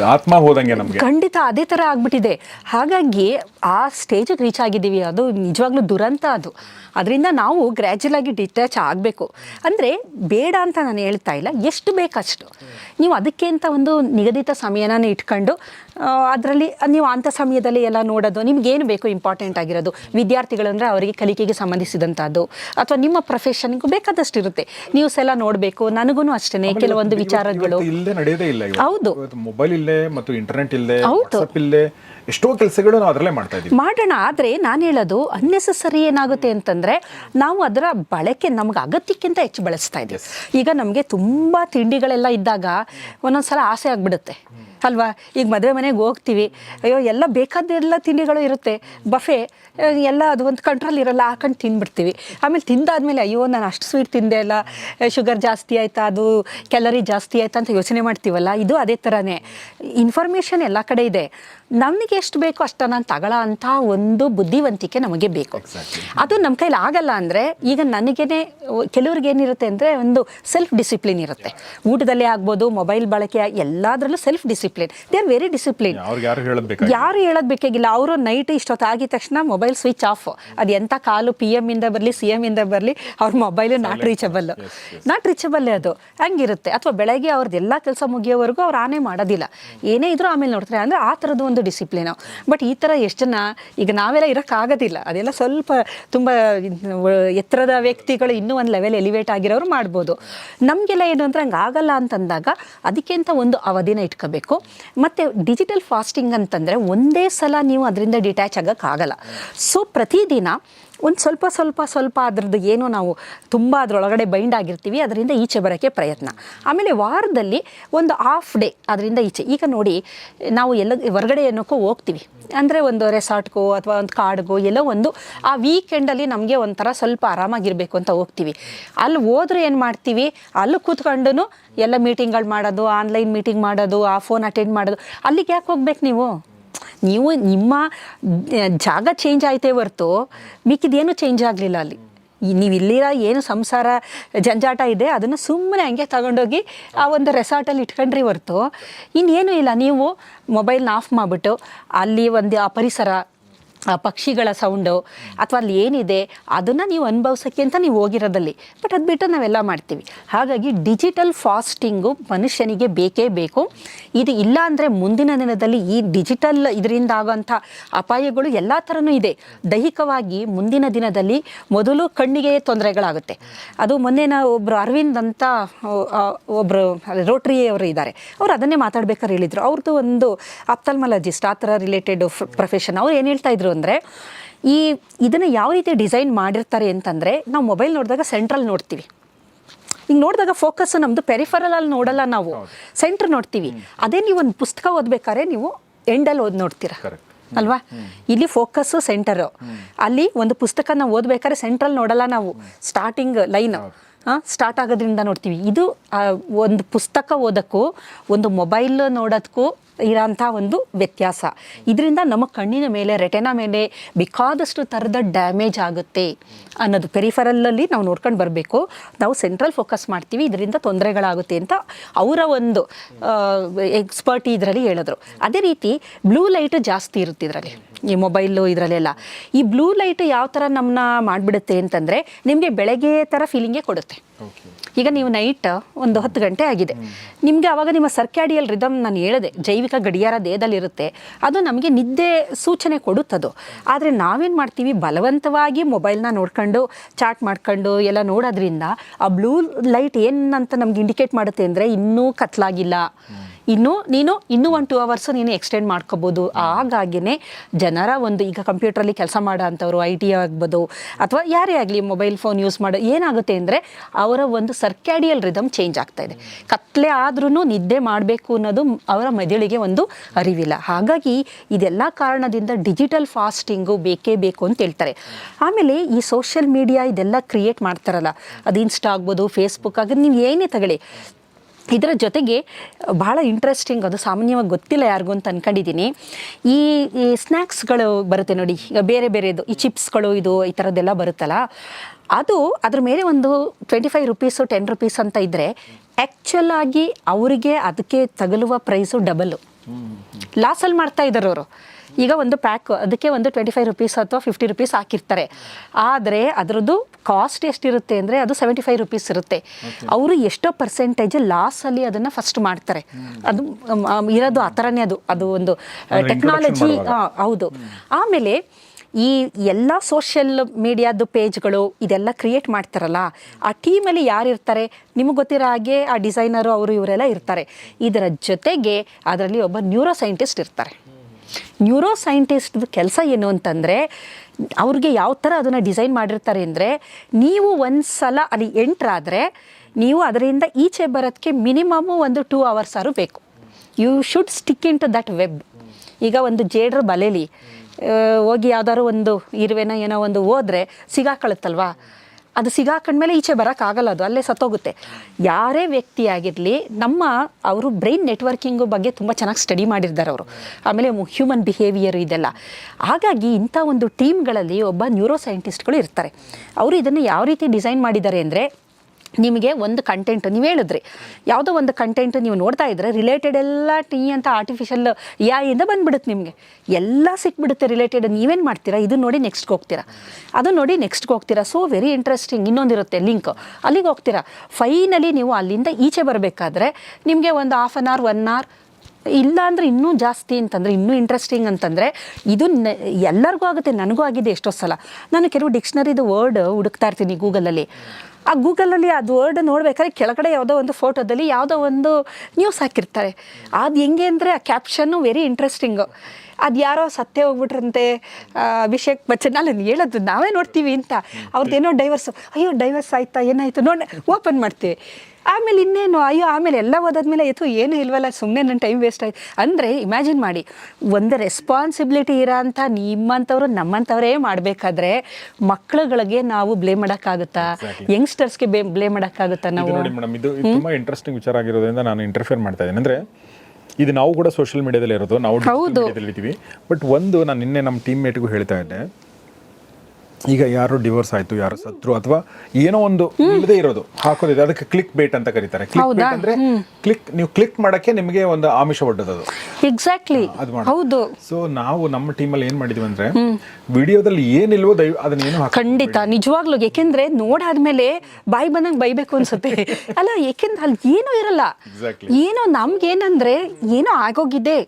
Speaker 1: ಆತ್ಮ ಹೋದಂಗೆ ನಮಗೆ.
Speaker 2: ಖಂಡಿತ ಅದೇ ತರ ಆಗ್ಬಿಟ್ಟಿದೆ. ಹಾಗಾಗಿ ಆ ಸ್ಟೇಜಿಗೆ ರೀಚ್ ಆಗಿದ್ದೀವಿ. ಅದು ನಿಜವಾಗ್ಲೂ ದುರಂತ ಅದು. ಅದರಿಂದ ನಾವು ಗ್ರ್ಯಾಜುಯಲ್ ಆಗಿ ಡಿಟ್ಯಾಚ್ ಆಗಬೇಕು. ಅಂದರೆ ಬೇಡ ಅಂತ ನಾನು ಹೇಳ್ತಾ ಇಲ್ಲ. ಎಷ್ಟು ಬೇಕಷ್ಟು. ನೀವು ಅದಕ್ಕೆ ಅಂತ ಒಂದು ನಿಗದಿತ ಸಮಯನ ಇಟ್ಕೊಂಡು ಅದರಲ್ಲಿ ನೀವು ಅಂತ ಸಮಯದಲ್ಲಿ ಎಲ್ಲ ನೋಡೋದು ನಿಮ್ಗೇನು ಬೇಕು ಇಂಪಾರ್ಟೆಂಟ್ ಆಗಿರೋದು ವಿದ್ಯಾರ್ಥಿಗಳು ಅಂದರೆ ಅವರಿಗೆ ಕಲಿಕೆಗೆ ಸಂಬಂಧಿಸಿದಂಥದ್ದು ಅಥವಾ ನಿಮ್ಮ ಪ್ರೊಫೆಷನ್ಗೂ ಬೇಕಾದಷ್ಟು ಇರುತ್ತೆ ನೀವು ಎಲ್ಲ ನೋಡಬೇಕು ನನಗೂ ಅಷ್ಟೇ ಕೆಲವೊಂದು ವಿಚಾರಗಳು
Speaker 1: ಇಲ್ಲದೆ ನಡೆಯೋದೇ ಇಲ್ಲ
Speaker 2: ಹೌದು.
Speaker 1: ಮೊಬೈಲ್ ಇಲ್ಲೇ ಮತ್ತು ಇಂಟರ್ನೆಟ್ ಇಲ್ಲದೆ
Speaker 2: ಹೌದು.
Speaker 1: ಎಷ್ಟೋ ಕೆಲಸಗಳು ನಾವು ಅದರಲ್ಲೇ ಮಾಡ್ತಾ ಇದ್ದೀವಿ
Speaker 2: ಮಾಡೋಣ ಆದರೆ ನಾನು ಹೇಳೋದು ಅನ್ನೆಸೆಸರಿ ಏನಾಗುತ್ತೆ ಅಂತಂದರೆ ನಾವು ಅದರ ಬಳಕೆ ನಮ್ಗೆ ಅಗತ್ಯಕ್ಕಿಂತ ಹೆಚ್ಚು ಬಳಸ್ತಾ ಇದ್ದೀವಿ ಈಗ ನಮಗೆ ತುಂಬ ತಿಂಡಿಗಳೆಲ್ಲ ಇದ್ದಾಗ ಒಂದೊಂದ್ಸಲ ಆಸೆ ಆಗಿಬಿಡುತ್ತೆ. ಅಲ್ವಾ? ಈಗ ಮದುವೆ ಮನೆಗೆ ಹೋಗ್ತೀವಿ. ಅಯ್ಯೋ ಎಲ್ಲ ಬೇಕಾದೆಲ್ಲ ತಿಂಡಿಗಳು ಇರುತ್ತೆ. ಬಫೆ ಎಲ್ಲ ಅದು ಒಂದು ಕಂಟ್ರೋಲ್ ಇರಲ್ಲ ಹಾಕೊಂಡು ತಿಂದ್ಬಿಡ್ತೀವಿ ಆಮೇಲೆ ತಿಂದಾದ್ಮೇಲೆ ಅಯ್ಯೋ ನಾನು ಅಷ್ಟು ಸ್ವೀಟ್ ತಿಂದೆ ಅಲ್ಲ. ಶುಗರ್ ಜಾಸ್ತಿ ಆಯ್ತಾ ಅದು? ಕ್ಯಾಲರಿ ಜಾಸ್ತಿ ಆಯ್ತಾ ಅಂತ ಯೋಚನೆ ಮಾಡ್ತೀವಲ್ಲ? ಇದು ಅದೇ ಥರನೇ ಇನ್ಫಾರ್ಮೇಷನ್ ಎಲ್ಲ ಕಡೆ ಇದೆ. ನಮಗೆ ಎಷ್ಟು ಬೇಕೋ ಅಷ್ಟನ್ನು ತಗೊಳ್ಳೋ ಅಂಥ ಒಂದು ಬುದ್ಧಿವಂತಿಕೆ ನಮಗೆ ಬೇಕು. ಅದು ನಮ್ಮ ಕೈಲಿ ಆಗಲ್ಲ ಅಂದರೆ ಈಗ ನನಗೇನೆ ಕೆಲವ್ರಿಗೆ ಏನಿರುತ್ತೆ ಅಂದರೆ ಒಂದು ಸೆಲ್ಫ್ ಡಿಸಿಪ್ಲಿನ್ ಇರುತ್ತೆ. ಊಟದಲ್ಲೇ ಆಗ್ಬೋದು ಮೊಬೈಲ್ ಬಳಕೆ ಎಲ್ಲದರಲ್ಲೂ self discipline they are very discipline
Speaker 1: ಯಾರು ಹೇಳೋದು ಬೇಕಾಗಿಲ್ಲ.
Speaker 2: ಯಾರು ಹೇಳೋದು ಬೇಕಾಗಿಲ್ಲ. ಅವರು ನೈಟ್ ಇಷ್ಟೊತ್ತು ಆಗಿದ ತಕ್ಷಣ ಮೊಬೈಲ್ ಸ್ವಿಚ್ ಆಫ್ ಅದು ಎಂಥ ಕಾಲು ಪಿ ಎಂ ಇಂದ ಬರಲಿ ಸಿ ಎಂ ಇಂದ ಬರಲಿ ಅವ್ರ ಮೊಬೈಲು ನಾಟ್ ರೀಚಬಲ್ ನಾಟ್ ರೀಚಬಲ್ಲೇ ಅದು. ಹಂಗಿರುತ್ತೆ. ಅಥವಾ ಬೆಳಗ್ಗೆ ಅವ್ರದ್ದು ಎಲ್ಲ ಕೆಲಸ ಮುಗಿಯೋವರೆಗೂ ಅವ್ರು ಆನೆ ಮಾಡೋದಿಲ್ಲ. ಏನೇ ಇದ್ರೂ ಆಮೇಲೆ ನೋಡ್ತಾರೆ. ಅಂದರೆ ಆ ಥರದ್ದು ಒಂದು ಡಿಸಿಪ್ಲಿನು. ಬಟ್ ಈ ಥರ ಎಷ್ಟು ಜನ, ಈಗ ನಾವೆಲ್ಲ ಇರೋಕ್ಕಾಗೋದಿಲ್ಲ. ಅದೆಲ್ಲ ಸ್ವಲ್ಪ ತುಂಬ ಎತ್ತರದ ವ್ಯಕ್ತಿಗಳು ಇನ್ನೂ ಒಂದು ಲೆವೆಲ್ ಎಲಿವೇಟ್ ಆಗಿರೋರು ಮಾಡ್ಬೋದು. ನಮಗೆಲ್ಲ ಏನು ಅಂದರೆ ಹಂಗೆ ಆಗಲ್ಲ ಅಂತಂದಾಗ ಅದಕ್ಕೆ ಅಂತ ಒಂದು ಅವಧಿನ ಇಟ್ಕೋಬೇಕು. ಮತ್ತು ಡಿಜಿಟಲ್ ಫಾಸ್ಟಿಂಗ್ ಅಂತಂದರೆ ಒಂದೇ ಸಲ ನೀವು ಅದರಿಂದ ಡಿಟ್ಯಾಚ್ ಆಗೋಕ್ಕಾಗಲ್ಲ. ಸೊ ಪ್ರತಿದಿನ ಒಂದು ಸ್ವಲ್ಪ ಸ್ವಲ್ಪ ಸ್ವಲ್ಪ ಅದ್ರದ್ದು ಏನು ನಾವು ತುಂಬ ಅದರೊಳಗಡೆ ಬೈಂಡ್ ಆಗಿರ್ತೀವಿ, ಅದರಿಂದ ಈಚೆ ಬರೋಕ್ಕೆ ಪ್ರಯತ್ನ. ಆಮೇಲೆ ವಾರದಲ್ಲಿ ಒಂದು ಹಾಫ್ ಡೇ ಅದರಿಂದ ಈಚೆ. ಈಗ ನೋಡಿ, ನಾವು ಎಲ್ಲ ಹೊರಗಡೆ ಏನಕ್ಕೂ ಹೋಗ್ತೀವಿ. ಅಂದರೆ ಒಂದು ರೆಸಾರ್ಟ್ಗೋ ಅಥವಾ ಒಂದು ಕಾಡ್ಗೋ ಎಲ್ಲೋ ಒಂದು, ಆ ವೀಕೆಂಡಲ್ಲಿ ನಮಗೆ ಒಂಥರ ಸ್ವಲ್ಪ ಆರಾಮಾಗಿರಬೇಕು ಅಂತ ಹೋಗ್ತೀವಿ. ಅಲ್ಲಿ ಹೋದ್ರೆ ಏನು ಮಾಡ್ತೀವಿ? ಅಲ್ಲಿ ಕೂತ್ಕೊಂಡು ಎಲ್ಲ ಮೀಟಿಂಗ್ಗಳು ಮಾಡೋದು ಆನ್ಲೈನ್ ಮೀಟಿಂಗ್ ಮಾಡೋದು, ಆ ಫೋನ್ ಅಟೆಂಡ್ ಮಾಡೋದು. ಅಲ್ಲಿಗೆ ಯಾಕೆ ಹೋಗ್ಬೇಕು ನೀವು? ನೀವು ನಿಮ್ಮ ಜಾಗ ಚೇಂಜ್ ಆಯ್ತೇ ಹೊರ್ತು ಮಿಕ್ಕಿದೇನು ಚೇಂಜ್ ಆಗಲಿಲ್ಲ ಅಲ್ಲಿ. ನೀವು ಇಲ್ಲಿರ ಏನು ಸಂಸಾರ ಜಂಜಾಟ ಇದೆ, ಅದನ್ನು ಸುಮ್ಮನೆ ಹಂಗೆ ತಗೊಂಡೋಗಿ ಆ ಒಂದು ರೆಸಾರ್ಟಲ್ಲಿ ಇಟ್ಕೊಂಡ್ರಿ ಹೊರ್ತು. ಇನ್ನೇನು ಇಲ್ಲ, ನೀವು ಮೊಬೈಲ್ನ ಆಫ್ ಮಾಡಿಬಿಟ್ಟು ಅಲ್ಲಿ ಒಂದು ಆ ಪರಿಸರ ಪಕ್ಷಿಗಳ ಸೌಂಡು ಅಥವಾ ಅಲ್ಲಿ ಏನಿದೆ, ಅದನ್ನು ನೀವು ಅನುಭವಿಸೋಕ್ಕೆ ಅಂತ ನೀವು ಹೋಗಿರೋದಲ್ಲಿ. ಬಟ್ ಅದು ಬಿಟ್ಟು ನಾವೆಲ್ಲ ಮಾಡ್ತೀವಿ. ಹಾಗಾಗಿ ಡಿಜಿಟಲ್ ಫಾಸ್ಟಿಂಗು ಮನುಷ್ಯನಿಗೆ ಬೇಕೇ ಬೇಕು. ಇದು ಇಲ್ಲ ಅಂದರೆ ಮುಂದಿನ ದಿನದಲ್ಲಿ ಈ ಡಿಜಿಟಲ್ ಇದರಿಂದ ಆಗೋಂಥ ಅಪಾಯಗಳು ಎಲ್ಲ ಥರನೂ ಇದೆ. ದೈಹಿಕವಾಗಿ ಮುಂದಿನ ದಿನದಲ್ಲಿ ಮೊದಲು ಕಣ್ಣಿಗೆ ತೊಂದರೆಗಳಾಗುತ್ತೆ. ಅದು ಮೊನ್ನೆ ನಾವು ಒಬ್ಬರು ಅರವಿಂದ್ ಅಂತ ಒಬ್ಬರು ರೋಟ್ರಿಯವರು ಇದ್ದಾರೆ. ಅವ್ರು ಅದನ್ನೇ ಮಾತಾಡ್ಬೇಕಾದ್ರೆ ಹೇಳಿದರು. ಅವ್ರದ್ದು ಒಂದು ಅಪ್ತಲ್ಮಲಜಿಸ್ಟ್, ಆ ಥರ ರಿಲೇಟೆಡ್ ಪ್ರೊಫೆಷನ್ ಅವ್ರು ಏನು ಹೇಳ್ತಾ ಇದ್ರು ಅಂದರೆ ಈ ಇದನ್ನು ಯಾವ ರೀತಿ ಡಿಸೈನ್ ಮಾಡಿರ್ತಾರೆ ಅಂತಂದರೆ ನಾವು ಮೊಬೈಲ್ ನೋಡಿದಾಗ ಸೆಂಟ್ರಲ್ ನೋಡ್ತೀವಿ. ಹಿಂಗೆ ನೋಡಿದಾಗ ಫೋಕಸ್ ನಮ್ಮದು ಪೆರಿಫರಲಲ್ಲಿ ನೋಡಲ್ಲ ನಾವು ಸೆಂಟ್ರ್ ನೋಡ್ತೀವಿ. ಅದೇ ನೀವು ಒಂದು ಪುಸ್ತಕ ಓದ್ಬೇಕಾದ್ರೆ ನೀವು ಎಂಡಲ್ಲಿ ಓದ್ ನೋಡ್ತೀರಾ. ಅಲ್ವಾ? ಇಲ್ಲಿ ಫೋಕಸ್ ಸೆಂಟರ್. ಅಲ್ಲಿ ಒಂದು ಪುಸ್ತಕನ ಓದ್ಬೇಕಾದ್ರೆ ಸೆಂಟ್ರಲ್ ನೋಡಲ್ಲ ನಾವು. Starting line. ಸ್ಟಾರ್ಟ್ ಆಗೋದ್ರಿಂದ ನೋಡ್ತೀವಿ. ಇದು ಒಂದು ಪುಸ್ತಕ ಓದೋಕ್ಕೂ, ಒಂದು ಮೊಬೈಲ್ ನೋಡೋದಕ್ಕೂ ಇರೋಂಥ ಒಂದು ವ್ಯತ್ಯಾಸ. ಇದರಿಂದ ನಮ್ಮ ಕಣ್ಣಿನ ಮೇಲೆ, ರೆಟೆನ ಮೇಲೆ ಬೇಕಾದಷ್ಟು ಥರದ ಡ್ಯಾಮೇಜ್ ಆಗುತ್ತೆ ಅನ್ನೋದು ಪೆರಿಫರಲ್ಲಲ್ಲಿ ನಾವು ನೋಡ್ಕೊಂಡು ಬರಬೇಕು. ನಾವು ಸೆಂಟ್ರಲ್ ಫೋಕಸ್ ಮಾಡ್ತೀವಿ, ಇದರಿಂದ ತೊಂದರೆಗಳಾಗುತ್ತೆ ಅಂತ ಅವರ ಒಂದು ಎಕ್ಸ್ಪರ್ಟ್ ಇದರಲ್ಲಿ ಹೇಳಿದ್ರು. ಅದೇ ರೀತಿ ಬ್ಲೂ ಲೈಟ್ ಜಾಸ್ತಿ ಇರುತ್ತೆ ಇದರಲ್ಲಿ. ಈ ಮೊಬೈಲು ಇದರಲ್ಲೆಲ್ಲ ಈ ಬ್ಲೂ ಲೈಟ್ ಯಾವ ಥರ ನಮ್ಮನ್ನ ಮಾಡಿಬಿಡುತ್ತೆ ಅಂತಂದರೆ ನಿಮಗೆ ಬೆಳಗ್ಗೆ ಥರ ಫೀಲಿಂಗೇ ಕೊಡುತ್ತೆ. ಈಗ ನೀವು ನೈಟ್ ಒಂದು ಹತ್ತು ಗಂಟೆ ಆಗಿದೆ. ನಿಮಗೆ ಆವಾಗ ನಿಮ್ಮ ಸರ್ಕ್ಯಾಡಿಯಲ್ ರಿದಮ್ ನಾನು ಹೇಳಿದೆ ಜೈವಿಕ ಗಡಿಯಾರ ದೇಹದಲ್ಲಿರುತ್ತೆ ಅದು ನಮಗೆ ನಿದ್ದೆ ಸೂಚನೆ ಕೊಡುತ್ತದು. ಆದರೆ ನಾವೇನು ಮಾಡ್ತೀವಿ? ಬಲವಂತವಾಗಿ ಮೊಬೈಲ್ನ ನೋಡ್ಕೊಂಡು ಚಾಟ್ ಮಾಡ್ಕೊಂಡು ಎಲ್ಲ ನೋಡೋದ್ರಿಂದ ಆ ಬ್ಲೂ ಲೈಟ್ ಏನಂತ ನಮ್ಗೆ ಇಂಡಿಕೇಟ್ ಮಾಡುತ್ತೆ ಅಂದರೆ ಇನ್ನೂ ಕತ್ಲಾಗಿಲ್ಲ. ಇನ್ನು ನೀನು ಇನ್ನೂ ಒಂದು ಟೂ ಅವರ್ಸ್ ನೀನು ಎಕ್ಸ್ಟೆಂಡ್ ಮಾಡ್ಕೋಬೋದು. ಹಾಗಾಗಿನೇ ಜನರ ಒಂದು ಈಗ ಕಂಪ್ಯೂಟ್ರಲ್ಲಿ ಕೆಲಸ ಮಾಡೋ ಅಂಥವ್ರು ಐ ಟಿ ಆಗ್ಬೋದು ಅಥವಾ ಯಾರೇ ಆಗಲಿ ಮೊಬೈಲ್ ಫೋನ್ ಯೂಸ್ ಮಾಡೋ ಏನಾಗುತ್ತೆ ಅಂದರೆ ಅವರ ಒಂದು ಸರ್ಕ್ಯಾಡಿಯಲ್ ರಿದಮ್ ಚೇಂಜ್ ಆಗ್ತಾ ಇದೆ. ಕತ್ಲೆ ಆದ್ರೂ ನಿದ್ದೆ ಮಾಡಬೇಕು ಅನ್ನೋದು ಅವರ ಮೆದುಳಿಗೆ ಒಂದು ಅರಿವಿಲ್ಲ. ಹಾಗಾಗಿ ಇದೆಲ್ಲ ಕಾರಣದಿಂದ ಡಿಜಿಟಲ್ ಫಾಸ್ಟಿಂಗು ಬೇಕೇ ಬೇಕು ಅಂತ ಹೇಳ್ತಾರೆ. ಆಮೇಲೆ ಈ ಸೋಷಿಯಲ್ ಮೀಡಿಯಾ ಇದೆಲ್ಲ ಕ್ರಿಯೇಟ್ ಮಾಡ್ತಾರಲ್ಲ ಅದು ಇನ್ಸ್ಟಾ ಆಗ್ಬೋದು ಫೇಸ್ಬುಕ್ ಆಗೋದು ನೀವು ಏನೇ ತಗೊಳ್ಳಿ. ಇದರ ಜೊತೆಗೆ ಭಾಳ ಇಂಟ್ರೆಸ್ಟಿಂಗ್ ಅದು ಸಾಮಾನ್ಯವಾಗಿ ಗೊತ್ತಿಲ್ಲ ಯಾರಿಗೂ ಅಂತ ಅನ್ಕೊಂಡಿದ್ದೀನಿ ಈ ಈ ಸ್ನ್ಯಾಕ್ಸ್ಗಳು ಬರುತ್ತೆ ನೋಡಿ ಈಗ ಬೇರೆ ಬೇರೆದು ಈ ಚಿಪ್ಸ್ಗಳು ಇದು ಈ ಥರದ್ದೆಲ್ಲ ಬರುತ್ತಲ್ಲ ಅದು ಅದ್ರ ಮೇಲೆ ಒಂದು twenty five rupees ten rupees ಅಂತ ಇದ್ದರೆ ಆ್ಯಕ್ಚುಲ್ ಆಗಿ ಅವರಿಗೆ ಅದಕ್ಕೆ ತಗಲುವ ಪ್ರೈಸು ಡಬಲ್ಲು ಲಾಸಲ್ಲಿ ಮಾಡ್ತಾ ಇದ್ದಾರೆ ಅವರು. ಈಗ ಒಂದು ಪ್ಯಾಕ್ ಅದಕ್ಕೆ ಒಂದು ಟ್ವೆಂಟಿ ಫೈವ್ ರುಪೀಸ್ ಅಥವಾ ಫಿಫ್ಟಿ ರುಪೀಸ್ ಹಾಕಿರ್ತಾರೆ. ಆದರೆ ಅದರದ್ದು ಕಾಸ್ಟ್ ಎಷ್ಟಿರುತ್ತೆ ಅಂದರೆ ಅದು ಸೆವೆಂಟಿ ಫೈವ್ ರುಪೀಸ್ ಇರುತ್ತೆ ಅವರು ಎಷ್ಟೋ ಪರ್ಸೆಂಟೇಜ್ ಲಾಸಲ್ಲಿ ಅದನ್ನು ಫಸ್ಟ್ ಮಾಡ್ತಾರೆ. ಅದು ಇರೋದು ಆ ಥರನೇ ಅದು. ಅದು ಒಂದು ಟೆಕ್ನಾಲಜಿ ಹೌದು. ಆಮೇಲೆ ಈ ಎಲ್ಲ ಸೋಷಿಯಲ್ ಮೀಡಿಯಾದ ಪೇಜ್ಗಳು ಇದೆಲ್ಲ ಕ್ರಿಯೇಟ್ ಮಾಡ್ತಾರಲ್ಲ ಆ ಟೀಮಲ್ಲಿ ಯಾರು ಇರ್ತಾರೆ? ನಿಮಗೆ ಗೊತ್ತಿರೋ ಹಾಗೆ ಆ ಡಿಸೈನರು ಅವರು ಇವರೆಲ್ಲ ಇರ್ತಾರೆ. ಇದರ ಜೊತೆಗೆ ಅದರಲ್ಲಿ ಒಬ್ಬ ನ್ಯೂರೋ ಸೈಂಟಿಸ್ಟ್ ಇರ್ತಾರೆ. ನ್ಯೂರೋ ಸೈಂಟಿಸ್ಟ್ ಕೆಲಸ ಏನು ಅಂತಂದರೆ, ಅವ್ರಿಗೆ ಯಾವ ಥರ ಅದನ್ನು ಡಿಸೈನ್ ಮಾಡಿರ್ತಾರೆ ಅಂದರೆ, ನೀವು ಒಂದು ಸಲ ಅಲ್ಲಿ ಎಂಟ್ರಾದರೆ, ನೀವು ಅದರಿಂದ ಈಚೆ ಬರೋದಕ್ಕೆ ಮಿನಿಮಮ್ಮು ಒಂದು ಟೂ ಅವರ್ಸ್ ಆರು ಬೇಕು. You should stick in to that web. ಈಗ ಒಂದು ಜೇಡ್ರ ಬಲೆಲಿ ಹೋಗಿ ಯಾವ್ದಾದ್ರು ಒಂದು ಇರುವೆನೋ ಏನೋ ಒಂದು ಹೋದರೆ ಸಿಗಾಕಳುತ್ತಲ್ವಾ? ಅದು ಸಿಗಾಕೊಂಡ್ಮೇಲೆ ಈಚೆ ಬರೋಕ್ಕಾಗಲ್ಲ ಅದು, ಅಲ್ಲೇ ಸತ್ತೋಗುತ್ತೆ. ಯಾರೇ ವ್ಯಕ್ತಿ ಆಗಿರಲಿ ನಮ್ಮ ಅವರು ಬ್ರೈನ್ ನೆಟ್ವರ್ಕಿಂಗು ಬಗ್ಗೆ ತುಂಬ ಚೆನ್ನಾಗಿ ಸ್ಟಡಿ ಮಾಡಿದ್ದಾರೆ ಅವರು. ಆಮೇಲೆ ಹ್ಯೂಮನ್ ಬಿಹೇವಿಯರ್ ಇದೆಲ್ಲ. ಹಾಗಾಗಿ ಇಂಥ ಒಂದು ಟೀಮ್ಗಳಲ್ಲಿ ಒಬ್ಬ ನ್ಯೂರೋ ಸೈಂಟಿಸ್ಟ್ಗಳು ಇರ್ತಾರೆ. ಅವರು ಇದನ್ನು ಯಾವ ರೀತಿ ಡಿಸೈನ್ ಮಾಡಿದ್ದಾರೆ ಅಂದರೆ ನಿಮಗೆ ಒಂದು ಕಂಟೆಂಟ್ ನೀವು ಹೇಳಿದ್ರಿ. ಯಾವುದೋ ಒಂದು ಕಂಟೆಂಟ್ ನೀವು ನೋಡ್ತಾ ಇದ್ರೆ ರಿಲೇಟೆಡ್ ಎಲ್ಲ ಟೀ ಅಂತ ಆರ್ಟಿಫಿಷಿಯಲ್ ಯಾಯಿಂದ ಬಂದ್ಬಿಡುತ್ತೆ ನಿಮಗೆ. ಎಲ್ಲ ಸಿಕ್ಬಿಡುತ್ತೆ ರಿಲೇಟೆಡ್ ನೀವೇನು ಮಾಡ್ತೀರಾ? ಇದು ನೋಡಿ ನೆಕ್ಸ್ಟ್ಗೆ ಹೋಗ್ತೀರಾ. ಅದು ನೋಡಿ ನೆಕ್ಸ್ಟ್ಗೆ ಹೋಗ್ತೀರಾ. ಸೊ ವೆರಿ ಇಂಟ್ರೆಸ್ಟಿಂಗ್ ಇನ್ನೊಂದಿರುತ್ತೆ ಲಿಂಕ್ ಅಲ್ಲಿಗೆ ಹೋಗ್ತೀರಾ. ಫೈನಲಿ ನೀವು ಅಲ್ಲಿಂದ ಈಚೆ ಬರಬೇಕಾದ್ರೆ ನಿಮಗೆ ಒಂದು half an hour one hour ಇಲ್ಲ ಅಂದರೆ ಇನ್ನೂ ಜಾಸ್ತಿ ಅಂತಂದರೆ, ಇನ್ನೂ ಇಂಟ್ರೆಸ್ಟಿಂಗ್ ಅಂತಂದರೆ, ಇದು ಎಲ್ಲರಿಗೂ ಆಗುತ್ತೆ, ನನಗೂ ಆಗಿದೆ ಎಷ್ಟೋ ಸಲ. ನಾನು ಕೆಲವು ಡಿಕ್ಷನರಿದು ವರ್ಡ್ ಹುಡುಕ್ತಾ ಇರ್ತೀನಿ ಗೂಗಲಲ್ಲಿ ಆ ಗೂಗಲಲ್ಲಿ ಅದು ವರ್ಡ್ ನೋಡ್ಬೇಕಾದ್ರೆ ಕೆಳಗಡೆ ಯಾವುದೋ ಒಂದು ಫೋಟೋದಲ್ಲಿ ಯಾವುದೋ ಒಂದು ನ್ಯೂಸ್ ಹಾಕಿರ್ತಾರೆ. ಅದು ಹೆಂಗೆ ಅಂದರೆ ಆ ಕ್ಯಾಪ್ಷನ್ನು ವೆರಿ ಇಂಟ್ರೆಸ್ಟಿಂಗು ಅದು ಯಾರೋ ಸತ್ತೇ ಹೋಗ್ಬಿಟ್ರಂತೆ ಅಭಿಷೇಕ್ ಬಚ್ಚನ್. ಅಲ್ಲ ಹೇಳೋದು ನಾವೇ ನೋಡ್ತೀವಿ ಅಂತ. ಅವ್ರದ್ದೇನೋ ಡೈವರ್ಸು ಅಯ್ಯೋ ಡೈವರ್ಸ್ ಆಯ್ತಾ, ಏನಾಯ್ತು? ನೋಡಿ ಓಪನ್ ಮಾಡ್ತೀವಿ. ಆಮೇಲೆ ಇನ್ನೇನು ಅಯ್ಯೋ ಆಮೇಲೆ ಎಲ್ಲ ಓದಾದ್ಮೇಲೆ ಎತ್ತು ಏನು ಇಲ್ವಲ್ಲ ಸುಮ್ಮನೆ ನನ್ನ ಟೈಮ್ ವೇಸ್ಟ್ ಆಯ್ತು. ಅಂದರೆ ಇಮ್ಯಾಜಿನ್ ಮಾಡಿ ಒಂದು ರೆಸ್ಪಾನ್ಸಿಬಿಲಿಟಿ ಇರೋಂಥ ನಿಮ್ಮಂಥವ್ರು ನಮ್ಮಂಥವರೇ ಮಾಡಬೇಕಾದ್ರೆ ಮಕ್ಕಳುಗಳಿಗೆ ನಾವು ಬ್ಲೇಮ್ ಮಾಡೋಕ್ಕಾಗುತ್ತಾ? ಯಂಗ್ಸ್ಟರ್ಸ್ಗೆ ಬ್ಲೇಮ್ ಮಾಡೋಕ್ಕಾಗುತ್ತಾ ನಾವು?
Speaker 1: ನೋಡಿ ಮೇಡಮ್ ಇದು ತುಂಬ ಇಂಟ್ರೆಸ್ಟಿಂಗ್ ವಿಚಾರ ಆಗಿರೋದ್ರಿಂದ ನಾನು ಇಂಟರ್ಫಿಯರ್ ಮಾಡ್ತಾ ಇದ್ದೇನೆ. ಅಂದ್ರೆ ಇದು ನಾವು ಕೂಡ ಸೋಷಿಯಲ್ ಮೀಡಿಯಾದಲ್ಲಿ ಇರೋದು ನಾವು. ಮೀಡಿಯಾದಲ್ಲಿ ಇದ್ದೀವಿ. ಬಟ್ ಒಂದು ನಾನು ನಿನ್ನೆ ನಮ್ಮ ಟೀಮ್ ಮೇಟ್ಗೂ ಹೇಳ್ತಾ ಇದ್ದೆ ಈಗ ಯಾರು ಡಿವೋರ್ಸ್ ಆಯ್ತು ಯಾರು ಸತ್ರು ಅಥವಾ ಏನೋ ಒಂದು ಇಲ್ಲದೆ ಇರೋದು ಹಾಕೋದಿದೆ. ಅದಕ್ಕೆ ಕ್ಲಿಕ್ ಬೇಟ್ ಅಂತ ಕರೀತಾರೆ. ಕ್ಲಿಕ್? ಬೇಟ್ ಅಂದ್ರೆ ಕ್ಲಿಕ್ ನೀವು ಕ್ಲಿಕ್ ಮಾಡಕ್ಕೆ ನಿಮಗೆ ಒಂದು ಆಮಿಷ ಒಡ್ಡೋದು
Speaker 2: ಎಕ್ಸಾಕ್ಟ್ಲಿ ಹೌದು.
Speaker 1: ಸೊ ನಾವು ನಮ್ಮ ಟೀಮಲ್ಲಿ ಏನ್ ಮಾಡಿದ್ವಿ ಅಂದ್ರೆ ವಿಡಿಯೋದಲ್ಲಿ ಏನಿಲ್ವೋ ದಯ ಅದನ್ನ ಏನು ಹಾಕ
Speaker 2: ಖಂಡಿತ. ನಿಜವಾಗ್ಲೂ ಯಾಕೆಂದ್ರೆ ನೋಡಾದ್ಮೇಲೆ ಬಾಯಿ ಬಂದಂಗೆ ಬೈಬೇಕು ಅನ್ಸುತ್ತೆ. ಅಲ್ಲ ಯಾಕೆಂದ್ರೆ ಅಲ್ಲಿ ಏನೂ ಇರಲ್ಲ. ಏನೋ ನಮ್ಗೇನಂದ್ರೆ ಏನೋ ಆಗೋಗಿದೆ.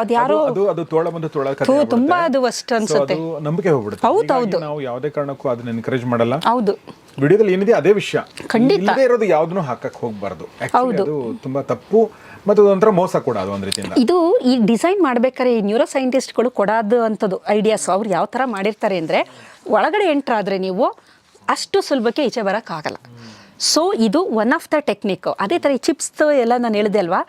Speaker 2: ಅದ್ಯಾರೋ
Speaker 1: ಅದು ಅದು ತೋಳ ಬಂದು ತೋಳ
Speaker 2: ತುಂಬಾ ಅದು
Speaker 1: ಅಷ್ಟು
Speaker 2: ಅನ್ಸುತ್ತೆ.
Speaker 1: ನಂಬಿಕೆ ಹೋಗ್ಬಿಡುತ್ತೆ.
Speaker 2: ಹೌದು, ಹೌದು.
Speaker 1: ನಾವು ಯಾವುದೇ ಕಾರಣಕ್ಕೂ ಅದನ್ನ ಎನ್ಕರೇಜ್ ಮಾಡಲ್ಲ.
Speaker 2: ಹೌದು.
Speaker 1: ವಿಡಿಯೋದಲ್ಲಿ ಏನಿದೆ ಅದೇ ವಿಷಯ.
Speaker 2: ಖಂಡಿತ.
Speaker 1: ಇಲ್ಲದೆ ಇರೋದು ಯಾವ್ದನ್ನು ಹಾಕಕ್ ಹೋಗ್ಬಾರ್ದು. ಹೌದು. ಅದು ತುಂಬಾ ತಪ್ಪು ಮತ್ತು ಅದೊಂಥರ ಮೋಸ ಕೂಡ ಅದು ಒಂದು ರೀತಿಯಿಂದ.
Speaker 2: ಇದು ಈ ಡಿಸೈನ್ ಮಾಡ್ಬೇಕಾದ್ರೆ ಈ ನ್ಯೂರೋ ಸೈಂಟಿಸ್ಟ್ಗಳು ಕೊಡೋದು ಅಂಥದ್ದು ಐಡಿಯಾಸ್ ಅವ್ರು ಯಾವ ಥರ ಮಾಡಿರ್ತಾರೆ ಅಂದರೆ ಒಳಗಡೆ ಎಂಟ್ರ್ ಆದರೆ ನೀವು ಅಷ್ಟು ಸುಲಭಕ್ಕೆ ಈಚೆ ಬರೋಕ್ಕಾಗಲ್ಲ ಸೊ ಇದು ಒನ್ ಆಫ್ ದ ಟೆಕ್ನಿಕ್ ಅದೇ ಥರ ಈ ಚಿಪ್ಸ್ ಎಲ್ಲ ನಾನು ಹೇಳಿದೆ ಅಲ್ವಾ?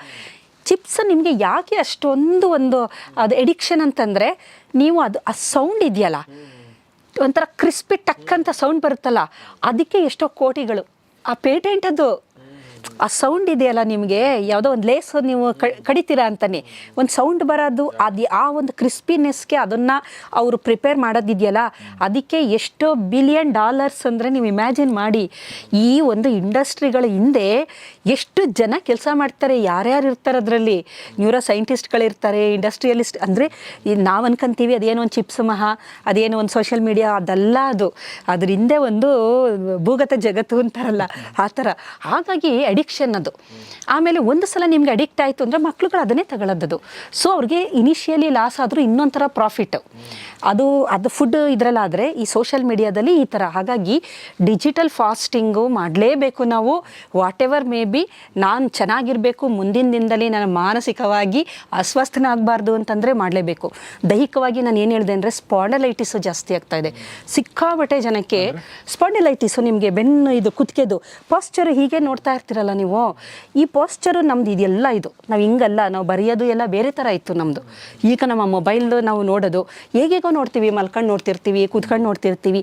Speaker 2: ಚಿಪ್ಸ್ ನಿಮಗೆ ಯಾಕೆ ಅಷ್ಟೊಂದು ಒಂದು, ಅದು ಎಡಿಕ್ಷನ್ ಅಂತಂದರೆ, ನೀವು ಅದು, ಆ ಸೌಂಡ್ ಇದೆಯಲ್ಲ? ಒಂಥರ ಕ್ರಿಸ್ಪಿ ಟಕ್ ಅಂತ ಸೌಂಡ್ ಬರುತ್ತಲ್ಲ? ಅದಕ್ಕೆ ಎಷ್ಟೋ ಕೋಟಿಗಳು. ಆ ಪೇಟೆಂಟ್ ಅದು ಆ ಸೌಂಡ್ ಇದೆಯಲ್ಲ ನಿಮಗೆ? ಯಾವುದೋ ಒಂದು ಲೇಸ್ ನೀವು ಕಡಿತೀರಾ ಅಂತಾನೆ. ಒಂದು ಸೌಂಡ್ ಬರೋದು, ಅದು ಆ ಒಂದು ಕ್ರಿಸ್ಪಿನೆಸ್ಗೆ ಅದನ್ನು ಅವರು ಪ್ರಿಪೇರ್ ಮಾಡೋದಿದೆಯಲ್ಲ? ಅದಕ್ಕೆ ಎಷ್ಟೋ ಬಿಲಿಯನ್ ಡಾಲರ್ಸ್ ಅಂದರೆ ನೀವು ಇಮ್ಯಾಜಿನ್ ಮಾಡಿ, ಈ ಒಂದು ಇಂಡಸ್ಟ್ರಿಗಳ ಹಿಂದೆ ಎಷ್ಟು ಜನ ಕೆಲಸ ಮಾಡ್ತಾರೆ, ಯಾರ್ಯಾರು ಇರ್ತಾರೆ ಅದರಲ್ಲಿ? ನ್ಯೂರೋ ಸೈಂಟಿಸ್ಟ್ಗಳಿರ್ತಾರೆ, ಇಂಡಸ್ಟ್ರಿಯಲಿಸ್ಟ್, ಅಂದರೆ ನಾವು ಅನ್ಕೊಂತೀವಿ ಅದೇನೋ ಒಂದು ಚಿಪ್ಸ್ ಮಹಾ, ಅದೇನೋ ಒಂದು ಸೋಷಿಯಲ್ ಮೀಡಿಯಾ, ಅದಲ್ಲ ಅದು. ಅದ್ರ ಹಿಂದೆ ಒಂದು ಭೂಗತ ಜಗತ್ತು ಅಂತಾರಲ್ಲ, ಆ ಥರ. ಹಾಗಾಗಿ ಅಡಿಕ್ಷನ್ ಅದು. ಆಮೇಲೆ ಒಂದು ಸಲ ನಿಮ್ಗೆ ಅಡಿಕ್ಟ್ ಆಯಿತು ಅಂದರೆ ಮಕ್ಳುಗಳು ಅದನ್ನೇ ತಗೊಳ್ಳೋದು ಸೊ ಅವ್ರಿಗೆ ಇನಿಷಿಯಲಿ ಲಾಸ್ ಆದರೂ ಇನ್ನೊಂಥರ ಪ್ರಾಫಿಟ್ ಅದು ಅದು ಫುಡ್ ಇದರಲ್ಲಾದರೆ ಈ ಸೋಷಿಯಲ್ ಮೀಡಿಯಾದಲ್ಲಿ ಈ ಥರ. ಹಾಗಾಗಿ ಡಿಜಿಟಲ್ ಫಾಸ್ಟಿಂಗು ಮಾಡಲೇಬೇಕು ನಾವು. ವಾಟ್ ಎವರ್ ಮೇ ಬಿ ನಾನು ಚೆನ್ನಾಗಿರಬೇಕು ಮುಂದಿನ ದಿನದಲ್ಲಿ ನಾನು ಮಾನಸಿಕವಾಗಿ ಅಸ್ವಸ್ಥನಾಗಬಾರ್ದು ಅಂತಂದರೆ ಮಾಡಲೇಬೇಕು. ದೈಹಿಕವಾಗಿ ನಾನು ಏನು ಹೇಳಿದೆ ಅಂದರೆ ಸ್ಪಾಂಡಲೈಟಿಸು ಜಾಸ್ತಿ ಆಗ್ತಾ ಇದೆ. ಸಿಕ್ಕಾಬಟ್ಟೆ ಜನಕ್ಕೆ ಸ್ಪಾಂಡಲೈಟಿಸು ನಿಮಗೆ ಬೆನ್ನು ಇದು ಕುತ್ಕೆದು. ಪಾಸ್ಚರ್ ಹೀಗೆ ನೋಡ್ತಾ ಇರ್ತೀರಲ್ಲ ನೀವು? ಈ ಪಾಸ್ಚರು ನಮ್ದು ಇದೆಲ್ಲ ಇದು. ನಾವು ಹಿಂಗಲ್ಲ ನಾವು ಬರೆಯೋದು ಎಲ್ಲ ಬೇರೆ ಥರ ಇತ್ತು ನಮ್ಮದು ಈಗ ನಮ್ಮ ಮೊಬೈಲ್ ನಾವು ನೋಡೋದು ಹೇಗೇಗೋ ನೋಡ್ತೀವಿ ಮಲ್ಕೊಂಡು ನೋಡ್ತಿರ್ತೀವಿ ಕೂತ್ಕೊಂಡು ನೋಡ್ತಿರ್ತೀವಿ.